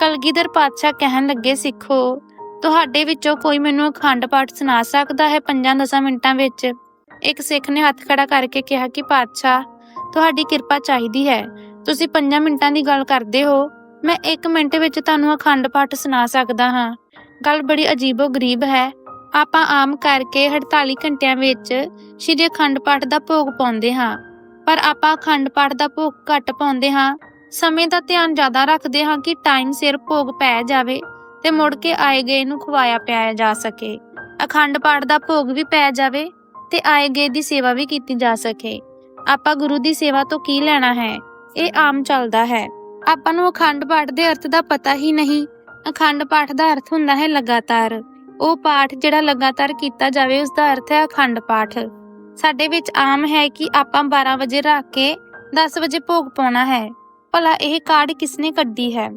ਕਲਗੀਧਰ ਪਾਤਸ਼ਾਹ ਕਹਿਣ ਲੱਗੇ, ਸਿੱਖੋ, ਤੁਹਾਡੇ ਵਿੱਚੋਂ ਕੋਈ ਮੈਨੂੰ ਅਖੰਡ ਪਾਠ ਸੁਣਾ ਸਕਦਾ ਹੈ? 5-10 ਮਿੰਟਾਂ ਵਿੱਚ ਇੱਕ ਸਿੱਖ ਨੇ ਹੱਥ ਖੜਾ ਕਰਕੇ ਕਿਹਾ ਕਿ, ਪਾਤਸ਼ਾਹ, ਤੁਹਾਡੀ ਕਿਰਪਾ ਚਾਹੀਦੀ ਹੈ। ਤੁਸੀਂ 5 ਮਿੰਟਾਂ ਦੀ ਗੱਲ ਕਰਦੇ ਹੋ। ਮੈਂ 1 ਮਿੰਟ ਵਿੱਚ ਤੁਹਾਨੂੰ ਅਖੰਡ ਪਾਠ ਸੁਣਾ ਸਕਦਾ ਹਾਂ। ਗੱਲ ਬੜੀ ਅਜੀਬੋ ਗਰੀਬ ਹੈ। ਆਪਾਂ ਆਮ ਕਰਕੇ 48 ਘੰਟਿਆਂ ਵਿੱਚ ਸ਼੍ਰੀ ਅਖੰਡ ਪਾਠ ਦਾ ਭੋਗ ਪਾਉਂਦੇ ਹਾਂ। ਪਰ ਆਪਾਂ ਅਖੰਡ ਪਾਠ ਦਾ ਭੋਗ ਘੱਟ ਪਾਉਂਦੇ ਹਾਂ। ਸਮੇਂ ਦਾ ਧਿਆਨ ਜ਼ਿਆਦਾ ਰੱਖਦੇ ਹਾਂ ਕਿ ਟਾਈਮ ਸਿਰ ਭੋਗ ਪੈ ਜਾਵੇ ਤੇ ਮੁੜ ਕੇ ਆਏ ਗਏ ਨੂੰ ਖਵਾਇਆ ਪਿਆਇਆ ਜਾ ਸਕੇ। ਅਖੰਡ ਪਾਠ ਦਾ ਭੋਗ ਵੀ ਪੈ ਜਾਵੇ ਤੇ ਆਏ ਗਏ ਦੀ ਸੇਵਾ ਵੀ ਕੀਤੀ ਜਾ ਸਕੇ। ਆਪਾਂ ਗੁਰੂ ਦੀ ਸੇਵਾ ਤੋਂ ਕੀ ਲੈਣਾ ਹੈ? ਇਹ ਆਮ ਚੱਲਦਾ ਹੈ। ਆਪਾਂ ਨੂੰ ਅਖੰਡ ਪਾਠ ਦੇ ਅਰਥ ਦਾ ਪਤਾ ਹੀ ਨਹੀਂ। ਅਖੰਡ ਪਾਠ ਦਾ ਅਰਥ ਹੁੰਦਾ ਹੈ ਲਗਾਤਾਰ। ਉਹ ਪਾਠ ਜਿਹੜਾ ਲਗਾਤਾਰ ਕੀਤਾ ਜਾਵੇ ਉਸ ਦਾ ਅਰਥ ਹੈ ਅਖੰਡ ਪਾਠ। ਸਾਡੇ ਵਿੱਚ ਆਮ ਹੈ ਕਿ ਆਪਾਂ 12 ਵਜੇ ਰੱਖ ਕੇ 10 ਵਜੇ ਭੋਗ ਪਾਉਣਾ ਹੈ। ਭਲਾ ਇਹ ਕਾਰਡ ਕਿਸਨੇ ਕੱਢੀ ਹੈ?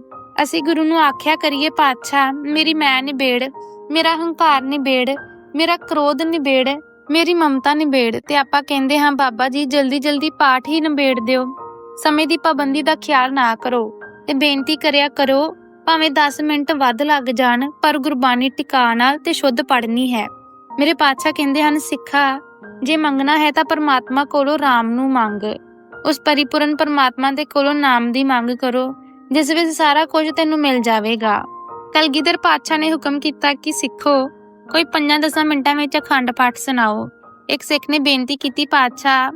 ਅਸੀਂ ਗੁਰੂ ਨੂੰ ਆਖਿਆ ਕਰੀਏ, ਪਾਤਸ਼ਾਹ, ਮੇਰੀ ਮੈਂ ਨਿਬੇੜ, ਮੇਰਾ ਹੰਕਾਰ ਨਿਬੇੜ, ਮੇਰਾ ਕ੍ਰੋਧ ਨਿਬੇੜ, ਮੇਰੀ ਮਮਤਾ ਨਿਬੇੜ। ਤੇ ਆਪਾਂ ਕਹਿੰਦੇ ਹਾਂ, ਬਾਬਾ ਜੀ, ਜਲਦੀ ਜਲਦੀ ਪਾਠ ਹੀ ਨਿਬੇੜ ਦਿਓ। ਸਮੇਂ ਦੀ ਪਾਬੰਦੀ ਦਾ ਖਿਆਲ ਨਾ ਕਰੋ ਤੇ ਬੇਨਤੀ ਕਰਿਆ ਕਰੋ ਭਾਵੇਂ 10 ਮਿੰਟ ਵੱਧ ਲੱਗ ਜਾਣ, ਪਰ ਗੁਰਬਾਣੀ ਟਿਕਾ ਨਾਲ ਤੇ ਸ਼ੁੱਧ ਪੜ੍ਹਨੀ ਹੈ। ਮੇਰੇ ਪਾਤਸ਼ਾਹ ਕਹਿੰਦੇ ਹਨ, ਸਿੱਖਾ, ਜੇ ਮੰਗਣਾ ਹੈ ਤਾਂ ਪਰਮਾਤਮਾ ਕੋਲੋਂ ਰਾਮ ਨੂੰ ਮੰਗ। ਉਸ ਪਰਿਪੂਰਨ ਪਰਮਾਤਮਾ ਦੇ ਕੋਲੋਂ ਨਾਮ ਦੀ ਮੰਗ ਕਰੋ, ਜਿਸ ਵਿੱਚ ਸਾਰਾ ਕੁਝ ਤੈਨੂੰ ਮਿਲ ਜਾਵੇਗਾ। ਕਲਗੀਧਰ ਪਾਤਸ਼ਾਹ ਨੇ ਹੁਕਮ ਕੀਤਾ ਕਿ ਸਿੱਖੋ, ਕੋਈ 5-10 ਮਿੰਟਾਂ ਵਿੱਚ ਅਖੰਡ ਪਾਠ ਸੁਣਾਓ। ਇੱਕ ਸਿੱਖ ਨੇ ਬੇਨਤੀ ਕੀਤੀ, ਪਾਤਸ਼ਾਹ,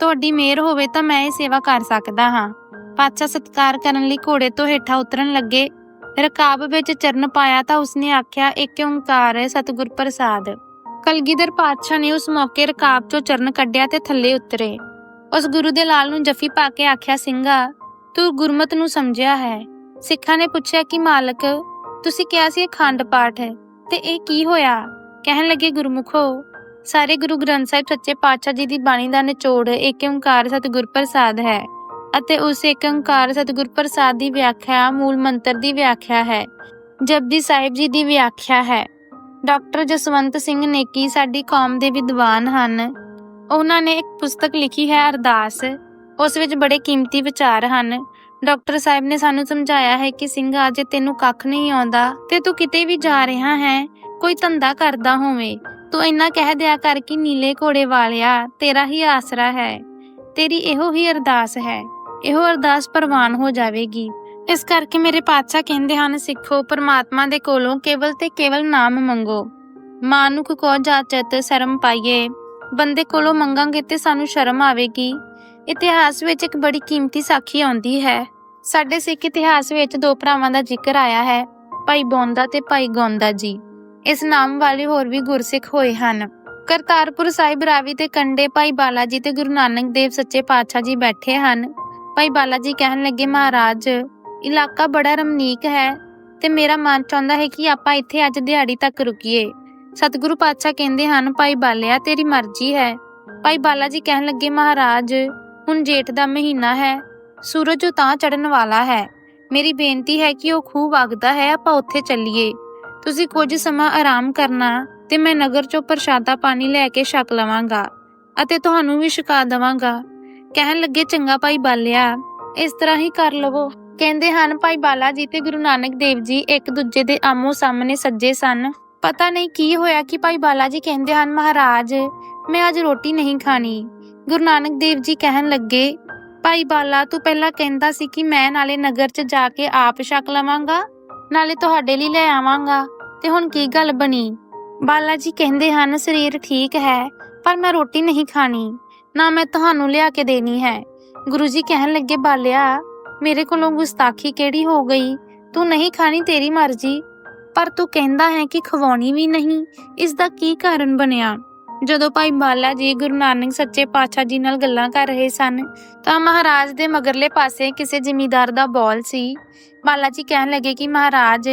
ਤੁਹਾਡੀ ਮਿਹਰ ਹੋਵੇ ਤਾਂ ਮੈਂ ਇਹ ਸੇਵਾ ਕਰ ਸਕਦਾ ਹਾਂ। ਪਾਤਸ਼ਾਹ ਸਤਕਾਰ ਕਰਨ ਲਈ ਘੋੜੇ ਤੋਂ ਹੇਠਾਂ ਉਤਰਨ ਲੱਗੇ। ਰਕਾਬ ਵਿੱਚ ਚਰਨ ਪਾਇਆ ਤਾਂ ਉਸਨੇ ਆਖਿਆ, ਇੱਕ ਓੰਕਾਰ ਹੈ ਸਤਿਗੁਰ ਪ੍ਰਸਾਦ। ਕਲਗੀਧਰ ਪਾਤਸ਼ਾਹ ਨੇ ਉਸ ਮੌਕੇ ਰਕਾਬ ਚੋਂ ਚਰਨ ਕੱਢਿਆ ਤੇ ਥੱਲੇ ਉਤਰੇ। ਉਸ ਗੁਰੂ ਦੇ ਲਾਲ ਨੂੰ ਜੱਫੀ ਪਾ ਕੇ ਆਖਿਆ, ਸਿੰਘਾ, ਤੂੰ ਗੁਰਮਤ ਨੂੰ ਸਮਝਿਆ ਹੈ। ਸਿੱਖਾਂ ਨੇ ਪੁੱਛਿਆ ਕਿ, ਮਾਲਕ, ਤੁਸੀਂ ਕਿਹਾ ਸੀ ਇਹ ਖੰਡ ਪਾਠ ਹੈ, ਤੇ ਇਹ ਕੀ ਹੋਇਆ? ਕਹਿਣ ਲੱਗੇ, ਗੁਰਮੁਖੋ, ਸਾਰੇ ਗੁਰੂ ਗ੍ਰੰਥ ਸਾਹਿਬ ਸੱਚੇ ਪਾਤਸ਼ਾਹ ਜੀ ਦੀ ਬਾਣੀ ਦਾ ਨਿਚੋੜ ਏਕ ਓੰਕਾਰ ਸਤਿਗੁਰ ਪ੍ਰਸਾਦ ਹੈ। ਅਤੇ ਉਸ ਏਕ ਓੰਕਾਰ ਸਤਿਗੁਰ ਪ੍ਰਸਾਦ ਦੀ ਵਿਆਖਿਆ ਮੂਲ ਮੰਤਰ ਦੀ ਵਿਆਖਿਆ ਹੈ, ਜਪਜੀ ਸਾਹਿਬ ਜੀ ਦੀ ਵਿਆਖਿਆ ਹੈ। ਡਾਕਟਰ ਜਸਵੰਤ ਸਿੰਘ ਨੇਕੀ ਸਾਡੀ ਕੌਮ ਦੇ ਵਿਦਵਾਨ ਹਨ? ਉਹਨਾਂ ਨੇ ਇੱਕ ਪੁਸਤਕ ਲਿਖੀ ਹੈ ਅਰਦਾਸ। ਉਸ ਵਿੱਚ ਬੜੇ ਕੀਮਤੀ ਵਿਚਾਰ ਹਨ। ਡਾਕਟਰ ਸਾਹਿਬ ਨੇ ਸਾਨੂੰ ਸਮਝਾਇਆ ਹੈ ਕਿ ਸਿੰਘਾ ਜੇ ਤੈਨੂੰ ਕੱਖ ਨਹੀਂ ਆਉਂਦਾ ਤੇ ਤੂੰ ਕਿਤੇ ਵੀ ਜਾ ਰਿਹਾ ਹੈ, ਕੋਈ ਧੰਦਾ ਕਰਦਾ ਹੋਵੇ, ਤੂੰ ਇੰਨਾ ਕਹਿ ਦਿਆ ਕਰ ਕਿ ਨੀਲੇ ਘੋੜੇ ਵਾਲਿਆ ਤੇਰਾ ਹੀ ਆਸਰਾ ਹੈ। ਤੇਰੀ ਇਹੋ ਹੀ ਅਰਦਾਸ ਹੈ। ਇਹੋ ਅਰਦਾਸ ਪ੍ਰਵਾਨ ਹੋ ਜਾਵੇਗੀ। ਇਸ ਕਰਕੇ ਮੇਰੇ ਪਾਤਸ਼ਾਹ ਕਹਿੰਦੇ ਹਨ, ਸਿੱਖੋ, ਪਰਮਾਤਮਾ ਦੇ ਕੋਲੋਂ ਕੇਵਲ ਤੇ ਕੇਵਲ ਨਾਮ ਮੰਗੋ। ਮਾਨੁਖ ਕੋ ਜਾਚਤ ਸ਼ਰਮ ਪਾਈਏ। ਬੰਦੇ ਕੋਲੋਂ ਮੰਗਾਂਗੇ ਤੇ ਸਾਨੂੰ ਸ਼ਰਮ ਆਵੇਗੀ। ਇਤਿਹਾਸ ਵਿੱਚ ਇੱਕ ਬੜੀ ਕੀਮਤੀ ਸਾਖੀ ਆਉਂਦੀ ਹੈ। ਸਾਡੇ ਸਿੱਖ ਇਤਿਹਾਸ ਵਿੱਚ ਦੋ ਭਰਾਵਾਂ ਦਾ ਜ਼ਿਕਰ ਆਇਆ ਹੈ, ਭਾਈ ਬੋਂਦਾ ਤੇ ਭਾਈ ਗੌਂਦਾ ਜੀ। ਇਸ ਨਾਮ ਵਾਲੇ ਹੋਰ ਵੀ ਗੁਰਸਿੱਖ ਹੋਏ ਹਨ। ਕਰਤਾਰਪੁਰ ਸਾਹਿਬ ਰਾਵੀ ਤੇ ਕੰਡੇ ਭਾਈ ਬਾਲਾ ਜੀ ਤੇ ਗੁਰੂ ਨਾਨਕ ਦੇਵ ਸੱਚੇ ਪਾਤਸ਼ਾਹ ਜੀ ਬੈਠੇ ਹਨ। ਭਾਈ ਬਾਲਾ ਜੀ ਕਹਿਣ ਲੱਗੇ, ਮਹਾਰਾਜ, ਇਲਾਕਾ ਬੜਾ ਰਮਨੀਕ ਹੈ ਤੇ ਮੇਰਾ ਮਨ ਚਾਹੁੰਦਾ ਹੈ ਕਿ ਆਪਾਂ ਇੱਥੇ ਅੱਜ ਦਿਹਾੜੀ ਤੱਕ ਰੁਕੀਏ। ਸਤਿਗੁਰੂ ਪਾਤਸ਼ਾਹ ਕਹਿੰਦੇ ਹਨ, ਭਾਈ ਬਾਲਿਆ, ਤੇਰੀ ਮਰਜ਼ੀ ਹੈ। ਭਾਈ ਬਾਲਾ ਜੀ ਕਹਿਣ ਲੱਗੇ, ਮਹਾਰਾਜ, ਹੁਣ ਜੇਠ ਦਾ ਮਹੀਨਾ ਹੈ, ਸੂਰਜ ਤਾਂ ਚੜਨ ਵਾਲਾ ਹੈ। ਮੇਰੀ ਬੇਨਤੀ ਹੈ ਕਿ ਉਹ ਖੂਹ ਵਗਦਾ ਹੈ, ਆਪਾਂ ਉੱਥੇ ਚੱਲੀਏ। ਤੁਸੀਂ ਕੁਝ ਸਮਾਂ ਆਰਾਮ ਕਰਨਾ ਤੇ ਮੈਂ ਨਗਰ ਚੋਂ ਪ੍ਰਸ਼ਾਦਾ ਪਾਣੀ ਲੈ ਕੇ ਛਕ ਲਵਾਂਗਾ ਅਤੇ ਤੁਹਾਨੂੰ ਵੀ ਛਕਾ ਦਵਾਂਗਾ। ਕਹਿਣ ਲੱਗੇ, ਚੰਗਾ ਭਾਈ ਬਾਲਿਆ, ਇਸ ਤਰ੍ਹਾਂ ਹੀ ਕਰ ਲਵੋ। ਕਹਿੰਦੇ ਹਨ, ਭਾਈ ਬਾਲਾ ਜੀ ਤੇ ਗੁਰੂ ਨਾਨਕ ਦੇਵ ਜੀ ਇੱਕ ਦੂਜੇ ਦੇ ਆਮੋ ਸਾਹਮਣੇ ਸੱਜੇ ਸਨ। ਪਤਾ ਨਹੀਂ ਕੀ ਹੋਇਆ ਕਿ ਭਾਈ ਬਾਲਾ ਜੀ ਕਹਿੰਦੇ ਹਨ, ਮਹਾਰਾਜ, ਮੈਂ ਅੱਜ ਰੋਟੀ ਨਹੀਂ ਖਾਣੀ। ਗੁਰੂ ਨਾਨਕ ਦੇਵ ਜੀ ਕਹਿਣ ਲੱਗੇ, ਭਾਈ ਬਾਲਾ, ਤੂੰ ਪਹਿਲਾਂ ਕਹਿੰਦਾ ਸੀ ਕਿ ਮੈਂ ਨਾਲੇ ਨਗਰ 'ਚ ਜਾ ਕੇ ਆਪ ਛਕ ਲਵਾਂਗਾ, ਨਾਲੇ ਤੁਹਾਡੇ ਲਈ ਲੈ ਆਵਾਂਗਾ, ਤੇ ਹੁਣ ਕੀ ਗੱਲ ਬਣੀ? ਬਾਲਾ ਜੀ ਕਹਿੰਦੇ ਹਨ, ਸਰੀਰ ਠੀਕ ਹੈ, ਪਰ ਮੈਂ ਰੋਟੀ ਨਹੀਂ ਖਾਣੀ। ਨਾ ਮੈਂ ਤੁਹਾਨੂੰ ਲਿਆ ਕੇ ਦੇਣੀ ਹੈ। ਗੁਰੂ ਜੀ ਕਹਿਣ ਲੱਗੇ, ਬਾਲਿਆ, ਮੇਰੇ ਕੋਲੋਂ ਗੁਸਤਾਖੀ ਕਿਹੜੀ ਹੋ ਗਈ? ਤੂੰ ਨਹੀਂ ਖਾਣੀ ਤੇਰੀ ਮਰਜ਼ੀ। ਪਰ ਤੂੰ ਕਹਿੰਦਾ ਹੈ ਕਿ ਖਵਾਉਣੀ ਵੀ ਨਹੀਂ, ਇਸ ਦਾ ਕੀ ਕਾਰਨ ਬਣਿਆ? ਜਦੋਂ ਭਾਈ ਬਾਲਾ ਜੀ ਗੁਰੂ ਨਾਨਕ ਸੱਚੇ ਪਾਤਸ਼ਾਹ ਜੀ ਨਾਲ ਗੱਲਾਂ ਕਰ ਰਹੇ ਸਨ, ਤਾਂ ਮਹਾਰਾਜ ਦੇ ਮਗਰਲੇ ਪਾਸੇ ਕਿਸੇ ਜ਼ਿਮੀਦਾਰ ਦਾ ਬੋਲ ਸੀ। ਬਾਲਾ ਜੀ ਕਹਿਣ ਲੱਗੇ ਕਿ ਮਹਾਰਾਜ,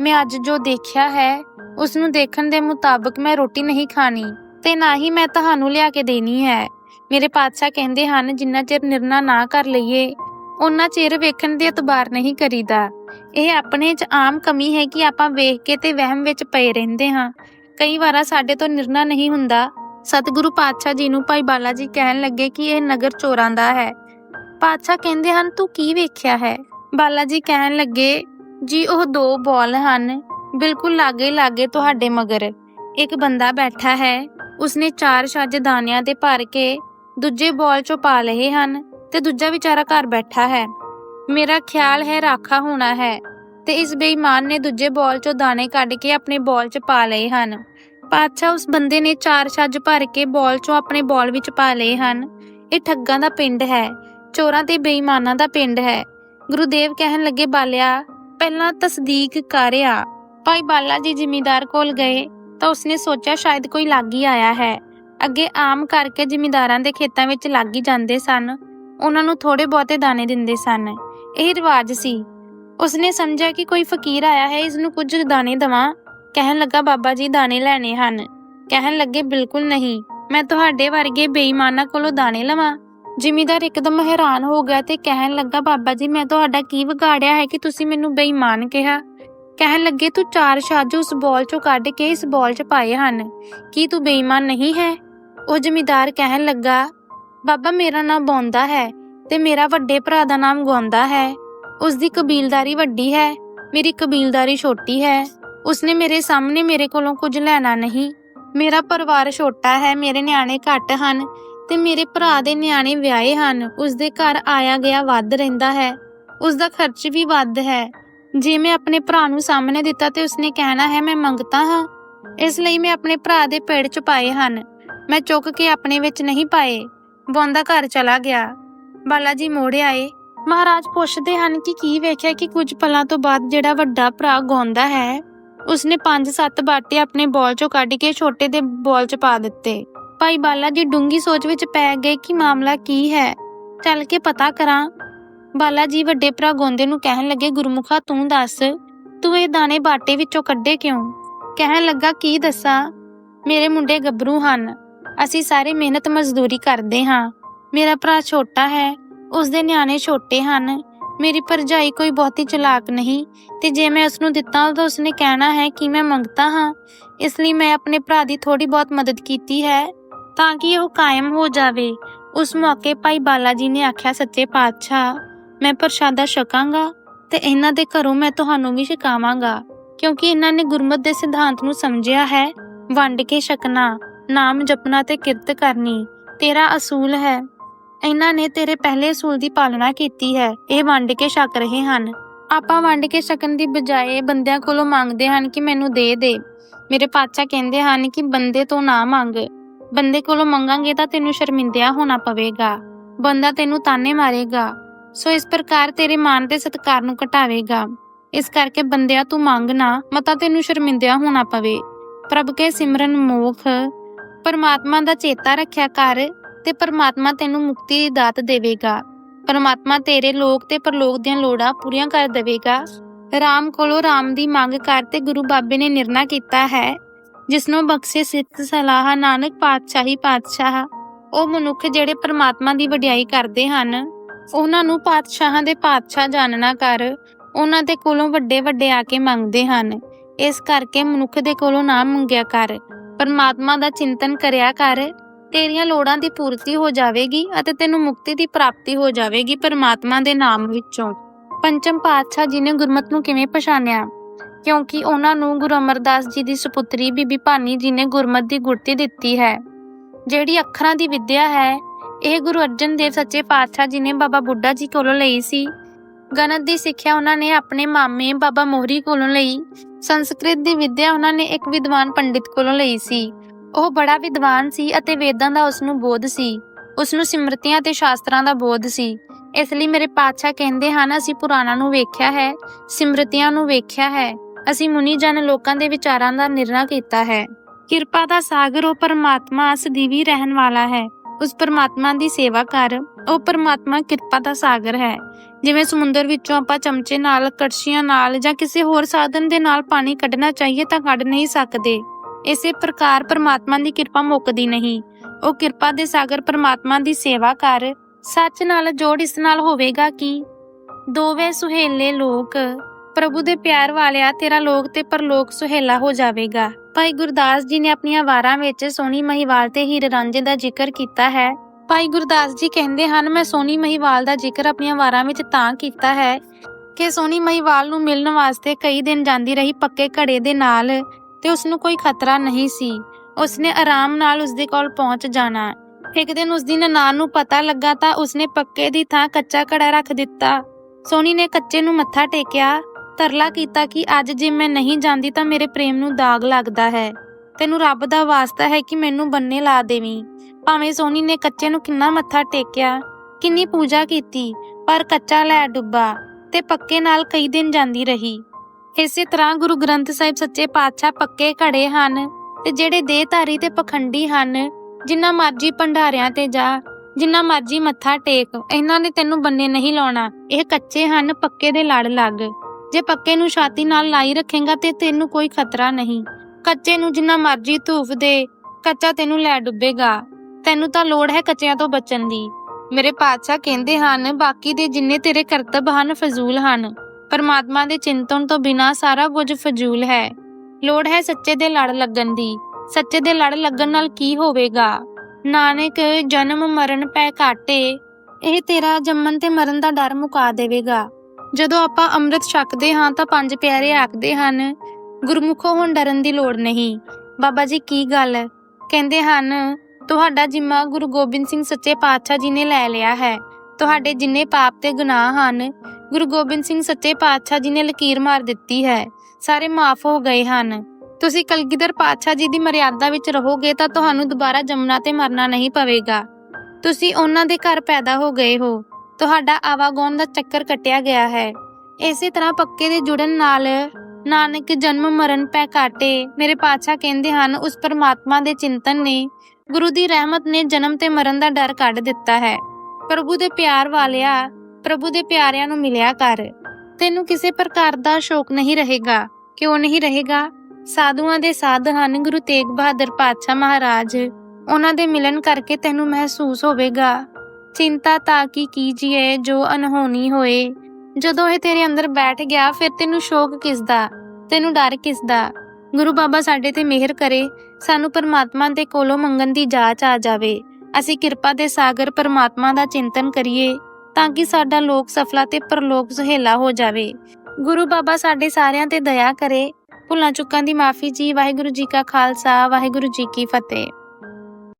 ਮੈਂ ਅੱਜ ਜੋ ਦੇਖਿਆ ਹੈ ਉਸ ਨੂੰ ਦੇਖਣ ਦੇ ਮੁਤਾਬਕ ਮੈਂ ਰੋਟੀ ਨਹੀਂ ਖਾਣੀ, ਤੇ ਨਾ ਹੀ ਮੈਂ ਤੁਹਾਨੂੰ ਲਿਆ ਕੇ ਦੇਣੀ ਹੈ। ਮੇਰੇ ਪਾਤਸ਼ਾਹ ਕਹਿੰਦੇ ਹਨ, ਜਿੰਨਾ ਚਿਰ ਨਿਰਣਾ ਨਾ ਕਰ ਲਈਏ ਉਹਨਾਂ ਚਿਰ ਵੇਖਣ ਦੇ ਇਤਬਾਰ ਨਹੀਂ ਕਰੀਦਾ। ਇਹ ਆਪਣੇ 'ਚ ਆਮ ਕਮੀ ਹੈ ਕਿ ਆਪਾਂ ਵੇਖ ਕੇ ਤੇ ਵਹਿਮ ਵਿੱਚ ਪਏ ਰਹਿੰਦੇ ਹਾਂ। ਕਈ ਵਾਰਾ ਸਾਡੇ ਤੋਂ ਨਿਰਣਾ ਨਹੀਂ ਹੁੰਦਾ। ਸਤਿਗੁਰੂ ਪਾਤਸ਼ਾਹ ਜੀ ਨੂੰ ਭਾਈ ਬਾਲਾ ਜੀ ਕਹਿਣ ਲੱਗੇ ਕਿ ਇਹ ਨਗਰ ਚੋਰਾਂ ਦਾ ਹੈ। ਪਾਤਸ਼ਾਹ ਕਹਿੰਦੇ ਹਨ, ਤੂੰ ਕੀ ਵੇਖਿਆ ਹੈ? ਬਾਲਾ ਜੀ ਕਹਿਣ ਲੱਗੇ, ਜੀ, ਉਹ ਦੋ ਬੋਲ ਹਨ। ਬਿਲਕੁਲ ਲਾਗੇ ਲਾਗੇ ਤੁਹਾਡੇ ਮਗਰ। ਇੱਕ ਬੰਦਾ ਬੈਠਾ ਹੈ, ਉਸਨੇ ਚਾਰ ਛੱਜ ਦਾਣਿਆਂ ਦੇ ਭਰ ਕੇ ਦੂਜੇ ਬੋਲ ਚੋਂ ਪਾ ਲਏ ਹਨ ਤੇ ਦੂਜਾ ਵਿਚਾਰਾ ਘਰ ਬੈਠਾ ਹੈ। ਮੇਰਾ ਖਿਆਲ ਹੈ ਰਾਖਾ ਹੋਣਾ ਹੈ ਤੇ ਇਸ ਬੇਈਮਾਨ ਨੇ ਦੂਜੇ ਬੋਲ ਚੋਂ ਦਾਣੇ ਕੱਢ ਕੇ ਆਪਣੇ ਬੋਲ 'ਚ ਪਾ ਲਏ ਹਨ। ਪਾਤਸ਼ਾਹ ਉਸ ਬੰਦੇ ਨੇ ਚਾਰ ਛੱਜ ਭਰ ਕੇ ਬੋਲ 'ਚੋਂ ਆਪਣੇ ਬੋਲ ਵਿੱਚ ਪਾ ਲਏ ਹਨ। ਇਹ ਠੱਗਾਂ ਦਾ ਪਿੰਡ ਹੈ, ਚੋਰਾਂ ਤੇ ਬੇਈਮਾਨਾਂ ਦਾ ਪਿੰਡ ਹੈ। ਗੁਰੂਦੇਵ ਕਹਿਣ ਲੱਗੇ, ਬਾਲਿਆ, ਪਹਿਲਾਂ ਤਸਦੀਕ ਕਰਿਆ ਭਾਈ ਬਾਲਾ ਜੀ ਜ਼ਿਮੀਦਾਰ ਕੋਲ ਗਏ ਤਾਂ ਉਸਨੇ ਸੋਚਿਆ, ਸ਼ਾਇਦ ਕੋਈ ਲਾਗੀ ਆਇਆ ਹੈ। ਅੱਗੇ ਆਮ ਕਰਕੇ ਜ਼ਿਮੀਂਦਾਰਾਂ ਦੇ ਖੇਤਾਂ ਵਿੱਚ ਲਾਗੀ ਜਾਂਦੇ ਸਨ। ਉਹਨਾਂ ਨੂੰ ਥੋੜੇ ਬਹੁਤੇ ਦਾਣੇ ਦਿੰਦੇ ਸਨ। ਇਹ ਰਿਵਾਜ ਸੀ। ਉਸਨੇ ਸਮਝਿਆ ਕਿ ਕੋਈ ਫਕੀਰ ਆਇਆ ਹੈ ਇਸ ਨੂੰ ਕੁਝ ਦਾਣੇ ਦਵਾਂ। ਕਹਿਣ ਲੱਗਾ, ਬਾਬਾ ਜੀ, ਦਾਣੇ ਲੈਣੇ ਹਨ। ਕਹਿਣ ਲੱਗੇ, ਬਿਲਕੁਲ ਨਹੀਂ। ਮੈਂ ਤੁਹਾਡੇ ਵਰਗੇ ਬੇਈਮਾਨਾਂ ਕੋਲੋਂ ਦਾਣੇ ਲਵਾਂ। ਜਿਮੀਦਾਰ ਇੱਕਦਮ ਹੈਰਾਨ ਹੋ ਗਿਆ ਤੇ ਕਹਿਣ ਲੱਗਾ, ਬਾਬਾ ਜੀ, ਮੈਂ ਤੁਹਾਡਾ ਕੀ ਵਿਗਾੜਿਆ ਹੈ ਕਿ ਤੁਸੀਂ ਮੈਨੂੰ ਬੇਈਮਾਨ ਕਿਹਾ? ਕਹਿਣ ਲੱਗੇ, ਤੂੰ ਚਾਰ ਛਾਜੂ ਉਸ ਬੋਲ ਚੋਂ ਕੱਢ ਕੇ ਇਸ ਬੋਲ 'ਚ ਪਾਏ ਹਨ। ਕੀ ਤੂੰ ਬੇਈਮਾਨ ਨਹੀਂ ਹੈ? ਉਹ ਜ਼ਮੀਦਾਰ ਕਹਿਣ ਲੱਗਾ, ਬਾਬਾ ਮੇਰਾ ਨਾਮ ਬੌਂਦਾ ਹੈ ਤੇ ਮੇਰਾ ਵੱਡੇ ਭਰਾ ਦਾ ਨਾਮ ਗੌਂਦਾ ਹੈ। ਉਸ ਦੀ ਕਬੀਲਦਾਰੀ ਵੱਡੀ ਹੈ, ਮੇਰੀ ਕਬੀਲਦਾਰੀ ਛੋਟੀ ਹੈ। ਉਸਨੇ ਮੇਰੇ ਸਾਹਮਣੇ ਮੇਰੇ ਕੋਲੋਂ ਕੁਝ ਲੈਣਾ ਨਹੀਂ। ਮੇਰਾ ਪਰਿਵਾਰ ਛੋਟਾ ਹੈ, ਮੇਰੇ ਨਿਆਣੇ ਘੱਟ ਹਨ ਤੇ ਮੇਰੇ ਭਰਾ ਦੇ ਨਿਆਣੇ ਵਿਆਹੇ ਹਨ। ਉਸ ਦੇ ਘਰ ਆਇਆ ਗਿਆ ਵੱਧ ਰਹਿੰਦਾ ਹੈ। ਉਸ ਦਾ ਖਰਚ ਵੀ ਵੱਧ ਹੈ। ਜੇ ਮੈਂ ਆਪਣੇ ਭਰਾ ਨੂੰ ਸਾਹਮਣੇ ਦਿੱਤਾ ਤੇ ਉਸਨੇ ਕਹਿਣਾ ਹੈ, ਮੈਂ ਮੰਗਤਾ ਹਾਂ। ਇਸ ਲਈ ਮੈਂ ਆਪਣੇ ਭਰਾ ਦੇ ਪੇੜ ਚ ਪਾਏ ਹਨ। ਮੈਂ ਚੁੱਕ ਕੇ ਆਪਣੇ ਵਿੱਚ ਨਹੀਂ ਪਾਏ। ਬੋਂਦਾ ਘਰ ਚਲਾ ਗਿਆ। ਬਾਲਾ ਜੀ ਮੋੜੇ ਆਏ। ਮਹਾਰਾਜ ਪੁੱਛਦੇ ਹਨ ਕਿ ਕੀ ਵੇਖਿਆ ਕਿ ਕੁਝ ਪਲਾਂ ਤੋਂ ਬਾਅਦ ਜਿਹੜਾ ਵੱਡਾ ਭਰਾ ਗਾਉਂਦਾ ਹੈ, ਉਸਨੇ 5-7 ਬਾਟੇ ਆਪਣੇ ਬੋਲ ਚੋਂ ਕੱਢ ਕੇ ਛੋਟੇ ਦੇ ਬੋਲ 'ਚ ਪਾ ਦਿੱਤੇ। ਭਾਈ ਬਾਲਾ ਜੀ ਡੂੰਗੀ ਸੋਚ ਵਿੱਚ ਪੈ ਗਏ ਕਿ ਮਾਮਲਾ ਕੀ ਹੈ। ਚੱਲ ਕੇ ਪਤਾ ਕਰਾਂ। ਬਾਲਾ ਜੀ ਵੱਡੇ ਭਰਾ ਗੋਂਦੇ ਨੂੰ ਕਹਿਣ ਲੱਗੇ, ਗੁਰਮੁਖਾ, ਤੂੰ ਦੱਸ, ਤੂੰ ਇਹ ਦਾਣੇ ਬਾਟੇ ਵਿੱਚੋਂ ਕੱਢੇ ਕਿਉਂ? ਕਹਿਣ ਲੱਗਾ, ਕੀ ਦੱਸਾਂ? ਮੇਰੇ ਮੁੰਡੇ ਗੱਭਰੂ ਹਨ। ਅਸੀਂ ਸਾਰੇ ਮਿਹਨਤ ਮਜ਼ਦੂਰੀ ਕਰਦੇ ਹਾਂ। ਮੇਰਾ ਭਰਾ ਛੋਟਾ ਹੈ। ਉਸ ਦੇ ਨਿਆਣੇ ਛੋਟੇ ਹਨ। ਮੇਰੀ ਭਰਜਾਈ ਕੋਈ ਬਹੁਤੀ ਚਲਾਕ ਨਹੀਂ ਤੇ ਜੇ ਮੈਂ ਉਸ ਨੂੰ ਦਿੱਤਾ ਤਾਂ ਉਸਨੇ ਕਹਿਣਾ ਹੈ ਕਿ ਮੈਂ ਮੰਗਤਾ ਹਾਂ। ਇਸ ਲਈ ਮੈਂ ਆਪਣੇ ਭਰਾ ਦੀ ਥੋੜੀ ਬਹੁਤ ਮਦਦ ਕੀਤੀ ਹੈ ਤਾਂ ਕਿ ਉਹ ਕਾਇਮ ਹੋ ਜਾਵੇ। ਉਸ ਮੌਕੇ ਭਾਈ ਬਾਲਾ ਜੀ ਨੇ ਆਖਿਆ, ਸੱਚੇ ਪਾਤਸ਼ਾਹ, ਮੈਂ ਪ੍ਰਸ਼ਾਦਾ ਛਕਾਂਗਾ ਤੇ ਇਹਨਾਂ ਦੇ ਘਰੋਂ ਮੈਂ ਤੁਹਾਨੂੰ ਵੀ ਛਕਾਵਾਂਗਾ ਕਿਉਂਕਿ ਇਹਨਾਂ ਨੇ ਗੁਰਮਤ ਦੇ ਸਿਧਾਂਤ ਨੂੰ ਸਮਝਿਆ ਹੈ। ਵੰਡ ਕੇ ਛਕਣਾ। ਨਾਮ ਜਪਣਾ ਤੇ ਕਿਰਤ ਕਰਨੀ ਤੇਰਾ ਅਸੂਲ ਹੈ। ਇਹਨਾਂ ਨੇ ਤੇਰੇ ਪਹਿਲੇ ਅਸੂਲ ਦੀ ਪਾਲਣਾ ਕੀਤੀ ਹੈ। ਇਹ ਵੰਡ ਕੇ ਛਕ ਰਹੇ ਹਨ। ਆਪਾਂ ਵੰਡ ਕੇ ਛਕਣ ਦੀ ਬਜਾਏ ਬੰਦਿਆਂ ਕੋਲੋਂ ਮੰਗਦੇ ਹਨ ਕਿ ਮੈਨੂੰ ਦੇ ਦੇ। ਮੇਰੇ ਪਾਚਾ ਕਹਿੰਦੇ ਹਨ ਕਿ ਬੰਦੇ ਤੋਂ ਨਾ ਮੰਗ। ਬੰਦੇ ਕੋਲੋਂ ਮੰਗਾਂਗੇ ਤਾਂ ਤੈਨੂੰ ਸ਼ਰਮਿੰਦਿਆ ਹੋਣਾ ਪਵੇਗਾ। ਬੰਦਾ ਤੈਨੂੰ ਤਾਨੇ ਮਾਰੇਗਾ। ਸੋ ਇਸ ਪ੍ਰਕਾਰ ਤੇਰੇ ਮਾਨ ਤੇ ਸਤਕਾਰ ਨੂੰ ਘਟਾਵੇਗਾ। ਇਸ ਕਰਕੇ ਬੰਦਿਆ ਤੂੰ ਮੰਗ ਨਾ, ਮਤਾ ਤੈਨੂੰ ਸ਼ਰਮਿੰਦਿਆ ਹੋਣਾ ਪਵੇ। ਪ੍ਰਭ ਕੇ ਸਿਮਰਨ ਮੋਖ। ਪਰਮਾਤਮਾ ਦਾ ਚੇਤਾ ਰੱਖਿਆ ਕਰ ਤੇ ਪਰਮਾਤਮਾ ਤੈਨੂੰ ਮੁਕਤੀ ਦੀ ਦਾਤ ਦੇਵੇਗਾ। ਪਰਮਾਤਮਾ ਤੇਰੇ ਲੋਕ ਤੇ ਪਰਲੋਕ ਦੀਆਂ ਲੋੜਾਂ ਪੂਰੀਆਂ ਕਰ ਦੇਵੇਗਾ। ਰਾਮ ਕੋਲੋਂ ਰਾਮ ਦੀ ਮੰਗ ਕਰ ਤੇ ਗੁਰੂ ਬਾਬੇ ਨੇ ਨਿਰਣਾ ਕੀਤਾ ਹੈ, ਜਿਸਨੂੰ ਬਖਸ਼ੇ ਸਿੱਧ ਸਲਾਹ ਨਾਨਕ ਪਾਤਸ਼ਾਹੀ ਪਾਤਸ਼ਾਹ। ਉਹ ਮਨੁੱਖ ਜਿਹੜੇ ਪਰਮਾਤਮਾ ਦੀ ਵਡਿਆਈ ਕਰਦੇ ਹਨ, ਉਹਨਾਂ ਨੂੰ ਪਾਤਸ਼ਾਹਾਂ ਦੇ ਪਾਤਸ਼ਾਹ ਜਾਣਨਾ ਕਰ, ਉਹਨਾਂ ਦੇ ਕੋਲੋਂ ਵੱਡੇ ਵੱਡੇ ਆ ਕੇ ਮੰਗਦੇ ਹਨ। ਇਸ ਕਰਕੇ ਮਨੁੱਖ ਦੇ ਕੋਲੋਂ ਨਾ ਮੰਗਿਆ ਕਰ। ਪਰਮਾਤਮਾ ਦਾ ਚਿੰਤਨ ਕਰਿਆ ਕਰ, ਤੇਰੀਆਂ ਲੋੜਾਂ ਦੀ ਪੂਰਤੀ ਹੋ ਜਾਵੇਗੀ ਅਤੇ ਤੈਨੂੰ ਮੁਕਤੀ ਦੀ ਪ੍ਰਾਪਤੀ ਹੋ ਜਾਵੇਗੀ ਪਰਮਾਤਮਾ ਦੇ ਨਾਮ ਵਿੱਚੋਂ। ਪੰਚਮ ਪਾਤਸ਼ਾਹ ਜੀ ਨੇ ਗੁਰਮਤ ਨੂੰ ਕਿਵੇਂ ਪਛਾਣਿਆ? ਕਿਉਂਕਿ ਉਹਨਾਂ ਨੂੰ ਗੁਰੂ ਅਮਰਦਾਸ ਜੀ ਦੀ ਸੁਪੁੱਤਰੀ ਬੀਬੀ ਭਾਨੀ ਜੀ ਨੇ ਗੁਰਮਤ ਦੀ ਗੁਰਤੀ ਦਿੱਤੀ ਹੈ। ਜਿਹੜੀ ਅੱਖਰਾਂ ਦੀ ਵਿੱਦਿਆ ਹੈ, ਇਹ ਗੁਰੂ ਅਰਜਨ ਦੇਵ ਸੱਚੇ ਪਾਤਸ਼ਾਹ ਜੀ ਨੇ ਬਾਬਾ ਬੁੱਢਾ ਜੀ ਕੋਲੋਂ ਲਈ ਸੀ। ਗਣਤ ਦੀ ਸਿੱਖਿਆ ਉਹਨਾਂ ਨੇ ਆਪਣੇ ਮਾਮੇ ਬਾਬਾ ਮੋਹਰੀ ਕੋਲੋਂ ਲਈ। ਸੰਸਕ੍ਰਿਤ ਦੀ ਵਿੱਦਿਆ ਉਹਨਾਂ ਨੇ ਇੱਕ ਵਿਦਵਾਨ ਪੰਡਿਤ ਕੋਲੋਂ ਲਈ ਸੀ। ਉਹ ਬੜਾ ਵਿਦਵਾਨ ਸੀ ਅਤੇ ਵੇਦਾਂ ਦਾ ਉਸ ਨੂੰ ਬੋਧ ਸੀ। ਉਸ ਨੂੰ ਸਿਮਰਤੀਆਂ ਤੇ ਸ਼ਾਸਤਰਾਂ ਦਾ ਬੋਧ ਸੀ। ਇਸ ਲਈ ਮੇਰੇ ਪਾਤਸ਼ਾਹ ਕਹਿੰਦੇ ਹਨ, ਅਸੀਂ ਪੁਰਾਣਾਂ ਨੂੰ ਵੇਖਿਆ ਹੈ, ਸਿਮਰਤੀਆਂ ਨੂੰ ਵੇਖਿਆ ਹੈ। ਅਸੀਂ ਮੁਨੀ ਜਨ ਲੋਕਾਂ ਦੇ ਵਿਚਾਰਾਂ ਦਾ ਨਿਰਣਾ ਕੀਤਾ ਹੈ। ਕਿਰਪਾ ਦਾ ਸਾਗਰ ਉਹ ਪਰਮਾਤਮਾ ਸਦੀਵੀ ਰਹਿਣ ਵਾਲਾ ਹੈ। ਉਸ ਪਰਮਾਤਮਾ ਦੀ ਸੇਵਾ ਕਰ, ਉਹ ਪਰਮਾਤਮਾ ਕਿਰਪਾ ਦਾ ਸਾਗਰ ਹੈ। ਜਿਵੇਂ ਸਮੁੰਦਰ ਵਿੱਚੋਂ ਆਪਾਂ ਚਮਚੇ ਨਾਲ, ਕੜਛੀਆਂ ਨਾਲ ਜਾਂ ਕਿਸੇ ਹੋਰ ਸਾਧਨ ਦੇ ਨਾਲ ਪਾਣੀ ਕੱਢਣਾ ਚਾਹੀਏ ਤਾਂ ਕੱਢ ਨਹੀਂ ਸਕਦੇ। ਇਸੇ ਪ੍ਰਕਾਰ ਪਰਮਾਤਮਾ ਦੀ ਕਿਰਪਾ ਮੁੱਕਦੀ ਨਹੀਂ। ਉਹ ਕਿਰਪਾ ਦੇ ਸਾਗਰ ਪਰਮਾਤਮਾ ਦੀ ਸੇਵਾ ਕਰ। ਸੱਚ ਨਾਲ ਜੋੜ ਇਸ ਨਾਲ ਹੋਵੇਗਾ ਕਿ? ਦੋਵੇਂ ਸੁਹੇਲੇ ਲੋਕ, ਪ੍ਰਭੂ ਦੇ ਪਿਆਰ ਵਾਲਿਆ, ਤੇਰਾ ਲੋਕ ਤੇ ਪਰਲੋਕ ਸੁਹੇਲਾ ਹੋ ਜਾਵੇਗਾ। ਭਾਈ ਗੁਰਦਾਸ ਜੀ ਨੇ ਆਪਣੀਆਂ ਵਾਰਾਂ ਵਿੱਚ ਸੋਹਣੀ ਮਹੀਵਾਲ ਤੇ ਹੀਰ ਰਾਂਝੇ ਦਾ ਜ਼ਿਕਰ ਕੀਤਾ ਹੈ। ਭਾਈ ਗੁਰਦਾਸ ਜੀ ਕਹਿੰਦੇ ਹਨ, ਮੈਂ ਸੋਨੀ ਮਹੀਵਾਲ ਦਾ ਜ਼ਿਕਰ ਆਪਣੀਆਂ ਵਾਰਾਂ ਵਿੱਚ ਤਾਂ ਕੀਤਾ ਹੈ ਕਿ ਸੋਨੀ ਮਹੀਵਾਲ ਨੂੰ ਮਿਲਣ ਵਾਸਤੇ ਕਈ ਦਿਨ ਜਾਂਦੀ ਰਹੀ ਪੱਕੇ ਘੜੇ ਦੇ ਨਾਲ ਤੇ ਉਸ ਨੂੰ ਕੋਈ ਖਤਰਾ ਨਹੀਂ ਸੀ। ਉਸਨੇ ਆਰਾਮ ਨਾਲ ਉਸ ਦੇ ਕੋਲ ਪਹੁੰਚ ਜਾਣਾ। ਇੱਕ ਦਿਨ ਉਸ ਦੀ ਨਨਾਣ ਨੂੰ ਪਤਾ ਲੱਗਾ ਤਾਂ ਉਸਨੇ ਪੱਕੇ ਦੀ ਥਾਂ ਕੱਚਾ ਘੜਾ ਰੱਖ ਦਿੱਤਾ। ਸੋਨੀ ਨੇ ਕੱਚੇ ਨੂੰ ਮੱਥਾ ਟੇਕਿਆ, ਤਰਲਾ ਕੀਤਾ ਕਿ ਅੱਜ ਜੇ ਮੈਂ ਨਹੀਂ ਜਾਂਦੀ ਤਾਂ ਮੇਰੇ ਪ੍ਰੇਮ ਨੂੰ ਦਾਗ ਲੱਗਦਾ ਹੈ। ਤੈਨੂੰ ਰੱਬ ਦਾ ਵਾਸਤਾ ਹੈ ਕਿ ਮੈਨੂੰ ਬੰਨੇ ਲਾ ਦੇਵੀਂ। ਭਾਵੇਂ ਸੋਨੀ ਨੇ ਕੱਚੇ ਨੂੰ ਕਿੰਨਾ ਮੱਥਾ ਟੇਕਿਆ, ਕਿੰਨੀ ਪੂਜਾ ਕੀਤੀ, ਪਰ ਕੱਚਾ ਲੈ ਡੁੱਬਾ ਤੇ ਪੱਕੇ ਨਾਲ ਕਈ ਦਿਨ ਜਾਂਦੀ ਰਹੀ। ਇਸੇ ਤਰ੍ਹਾਂ ਗੁਰੂ ਗ੍ਰੰਥ ਸਾਹਿਬ ਸੱਚੇ ਪਾਤਸ਼ਾਹ ਪੱਕੇ ਘੜੇ ਹਨ ਤੇ ਜਿਹੜੇ ਦੇਹਧਾਰੀ ਤੇ ਪਖੰਡੀ ਹਨ, ਜਿੰਨਾ ਮਰਜ਼ੀ ਭੰਡਾਰਿਆਂ ਤੇ ਜਾ, ਜਿੰਨਾ ਮਰਜ਼ੀ ਮੱਥਾ ਟੇਕ, ਇਹਨਾਂ ਨੇ ਤੈਨੂੰ ਬੰਨੇ ਨਹੀਂ ਲਾਉਣਾ। ਇਹ ਕੱਚੇ ਹਨ, ਪੱਕੇ ਦੇ ਲੜ ਲੱਗ। ਜੇ ਪੱਕੇ ਨੂੰ ਛਾਤੀ ਨਾਲ ਲਾਈ ਰੱਖੇਗਾ ਤੇ ਤੈਨੂੰ ਕੋਈ ਖਤਰਾ ਨਹੀਂ। ਕੱਚੇ ਨੂੰ ਜਿੰਨਾ ਮਰਜ਼ੀ ਧੂਫ ਦੇ, ਕੱਚਾ ਤੈਨੂੰ ਲੈ ਡੁੱਬੇਗਾ। ਤੈਨੂੰ ਤਾਂ ਲੋੜ ਹੈ ਕੱਚਿਆਂ ਤੋਂ ਬਚਣ ਦੀ। ਮੇਰੇ ਪਾਤਸ਼ਾਹ ਕਹਿੰਦੇ ਹਨ, ਬਾਕੀ ਦੇ ਜਿੰਨੇ ਤੇਰੇ ਕਰਤੱਵ ਹਨ, ਫਜ਼ੂਲ ਹਨ। ਪਰਮਾਤਮਾ ਦੇ ਚਿੰਤਨ ਤੋਂ ਬਿਨਾ ਸਾਰਾ ਕੁਝ ਫਜ਼ੂਲ ਹੈ। ਲੋੜ ਹੈ ਸੱਚੇ ਦੇ ਲੜ ਲੱਗਣ ਦੀ। ਸੱਚੇ ਦੇ ਲੜ ਲੱਗਣ ਨਾਲ ਕੀ ਹੋਵੇਗਾ? ਨਾਨਕ, ਜਨਮ ਮਰਨ ਪੈ ਘਾਟੇ। ਇਹ ਤੇਰਾ ਜੰਮਣ ਤੇ ਮਰਨ ਦਾ ਡਰ ਮੁਕਾ ਦੇਵੇਗਾ। ਜਦੋਂ ਆਪਾਂ ਅੰਮ੍ਰਿਤ ਛਕਦੇ ਹਾਂ ਤਾਂ ਪੰਜ ਪਿਆਰੇ ਆਖਦੇ ਹਨ, ਗੁਰਮੁਖੋ ਹੁਣ ਡਰਨ ਦੀ ਲੋੜ ਨਹੀਂ। ਬਾਬਾ ਜੀ, ਕੀ ਗੱਲ? ਕਹਿੰਦੇ ਹਨ ਤੁਹਾਡਾ ਜਿੰਮਾ ਗੁਰੂ ਗੋਬਿੰਦ ਸਿੰਘ ਸੱਚੇ ਪਾਤਸ਼ਾਹ ਜੀ ਨੇ ਲੈ ਲਿਆ ਹੈ। ਤੁਹਾਡੇ ਜਿੰਨੇ ਪਾਪ ਤੇ ਗੁਨਾਹ ਹਨ, ਗੁਰੂ ਗੋਬਿੰਦ ਸਿੰਘ ਸੱਚੇ ਪਾਤਸ਼ਾਹ ਜੀ ਨੇ ਲਕੀਰ ਮਾਰ ਦਿੱਤੀ ਹੈ। ਸਾਰੇ ਮਾਫ ਹੋ ਗਏ ਹਨ। ਤੁਸੀਂ ਕਲਗੀਧਰ ਪਾਤਸ਼ਾਹ ਜੀ ਦੀ ਮਰਿਆਦਾ ਵਿੱਚ ਰਹੋਗੇ ਤਾਂ ਤੁਹਾਨੂੰ ਦੁਬਾਰਾ ਜੰਮਣਾ ਤੇ ਮਰਨਾ ਨਹੀਂ ਪਵੇਗਾ। ਤੁਸੀਂ ਉਹਨਾਂ ਦੇ ਘਰ ਪੈਦਾ ਹੋ ਗਏ ਹੋ। ਤੁਹਾਡਾ ਆਵਾਗੌਣ ਦਾ ਚੱਕਰ ਕੱਟਿਆ ਗਿਆ ਹੈ। ਇਸੇ ਤਰ੍ਹਾਂ ਪੱਕੇ ਦੇ ਜੁੜਨ ਨਾਲ ਨਾਨਕ ਜਨਮ ਮਰਨ ਪੈ ਕਾਟੇ ਮੇਰੇ ਪਾਤਸ਼ਾਹ ਕਹਿੰਦੇ ਹਨ, ਉਸ ਪਰਮਾਤਮਾ ਦੇ ਚਿੰਤਨ ਨੇ ਗੁਰੂ ਦੀ ਰਹਿਮਤ ਨੇ ਜਨਮ ਤੇ ਮਰਨ ਦਾ ਡਰ ਕੱਢ ਦਿੱਤਾ ਹੈ। ਪ੍ਰਭੂ ਦੇ ਪਿਆਰ ਵਾਲਿਆ, ਪ੍ਰਭੂ ਦੇ ਪਿਆਰਿਆਂ ਨੂੰ ਮਿਲਿਆ ਕਰ। ਤੈਨੂੰ ਕਿਸੇ ਪ੍ਰਕਾਰ ਦਾ ਸ਼ੌਕ ਨਹੀਂ ਰਹੇਗਾ, ਕਿਉਂ ਨਹੀਂ ਰਹੇਗਾ? ਸਾਧੂਆਂ ਦੇ ਸਾਧ ਹਨ ਗੁਰੂ ਤੇਗ ਬਹਾਦਰ ਪਾਤਸ਼ਾਹ ਮਹਾਰਾਜ। ਉਹਨਾਂ ਦੇ ਮਿਲਣ ਕਰਕੇ ਤੈਨੂੰ ਮਹਿਸੂਸ ਹੋਵੇਗਾ। ਚਿੰਤਾ ਤਾਂ ਕੀ ਕੀਜੀਏ, ਜੋ ਅਨਹੋਣੀ ਹੋਏ। ਜਦੋਂ ਇਹ ਤੇਰੇ ਅੰਦਰ ਬੈਠ ਗਿਆ, ਫਿਰ ਤੈਨੂੰ ਸ਼ੌਕ ਕਿਸ ਦਾ ਤੈਨੂੰ ਡਰ ਕਿਸ ਦਾ ਗੁਰੂ ਬਾਬਾ ਸਾਡੇ ਤੇ ਮਿਹਰ ਕਰੇ ਸਾਨੂੰ ਪਰਮਾਤਮਾ ਦੇ ਕੋਲੋਂ ਮੰਗਣ ਦੀ ਜਾਚ ਆ ਜਾਵੇ। ਅਸੀਂ ਕਿਰਪਾ ਦੇ ਸਾਗਰ ਪਰਮਾਤਮਾ ਦਾ ਚਿੰਤਨ ਕਰੀਏ ਤਾਂ ਕਿ ਸਾਡਾ ਲੋਕ ਸਫਲਾ ਤੇ ਪਰਲੋਕ ਸੁਹੇਲਾ ਹੋ ਜਾਵੇ। ਗੁਰੂ ਬਾਬਾ ਸਾਡੇ ਸਾਰਿਆਂ ਤੇ ਦਇਆ ਕਰੇ। ਭੁੱਲਾਂ ਚੁੱਕਾਂ ਦੀ ਮਾਫੀ ਜੀ। ਵਾਹਿਗੁਰੂ ਜੀ ਕਾ ਖਾਲਸਾ। ਵਾਹਿਗੁਰੂ ਜੀ ਕੀ ਫਤਿਹ।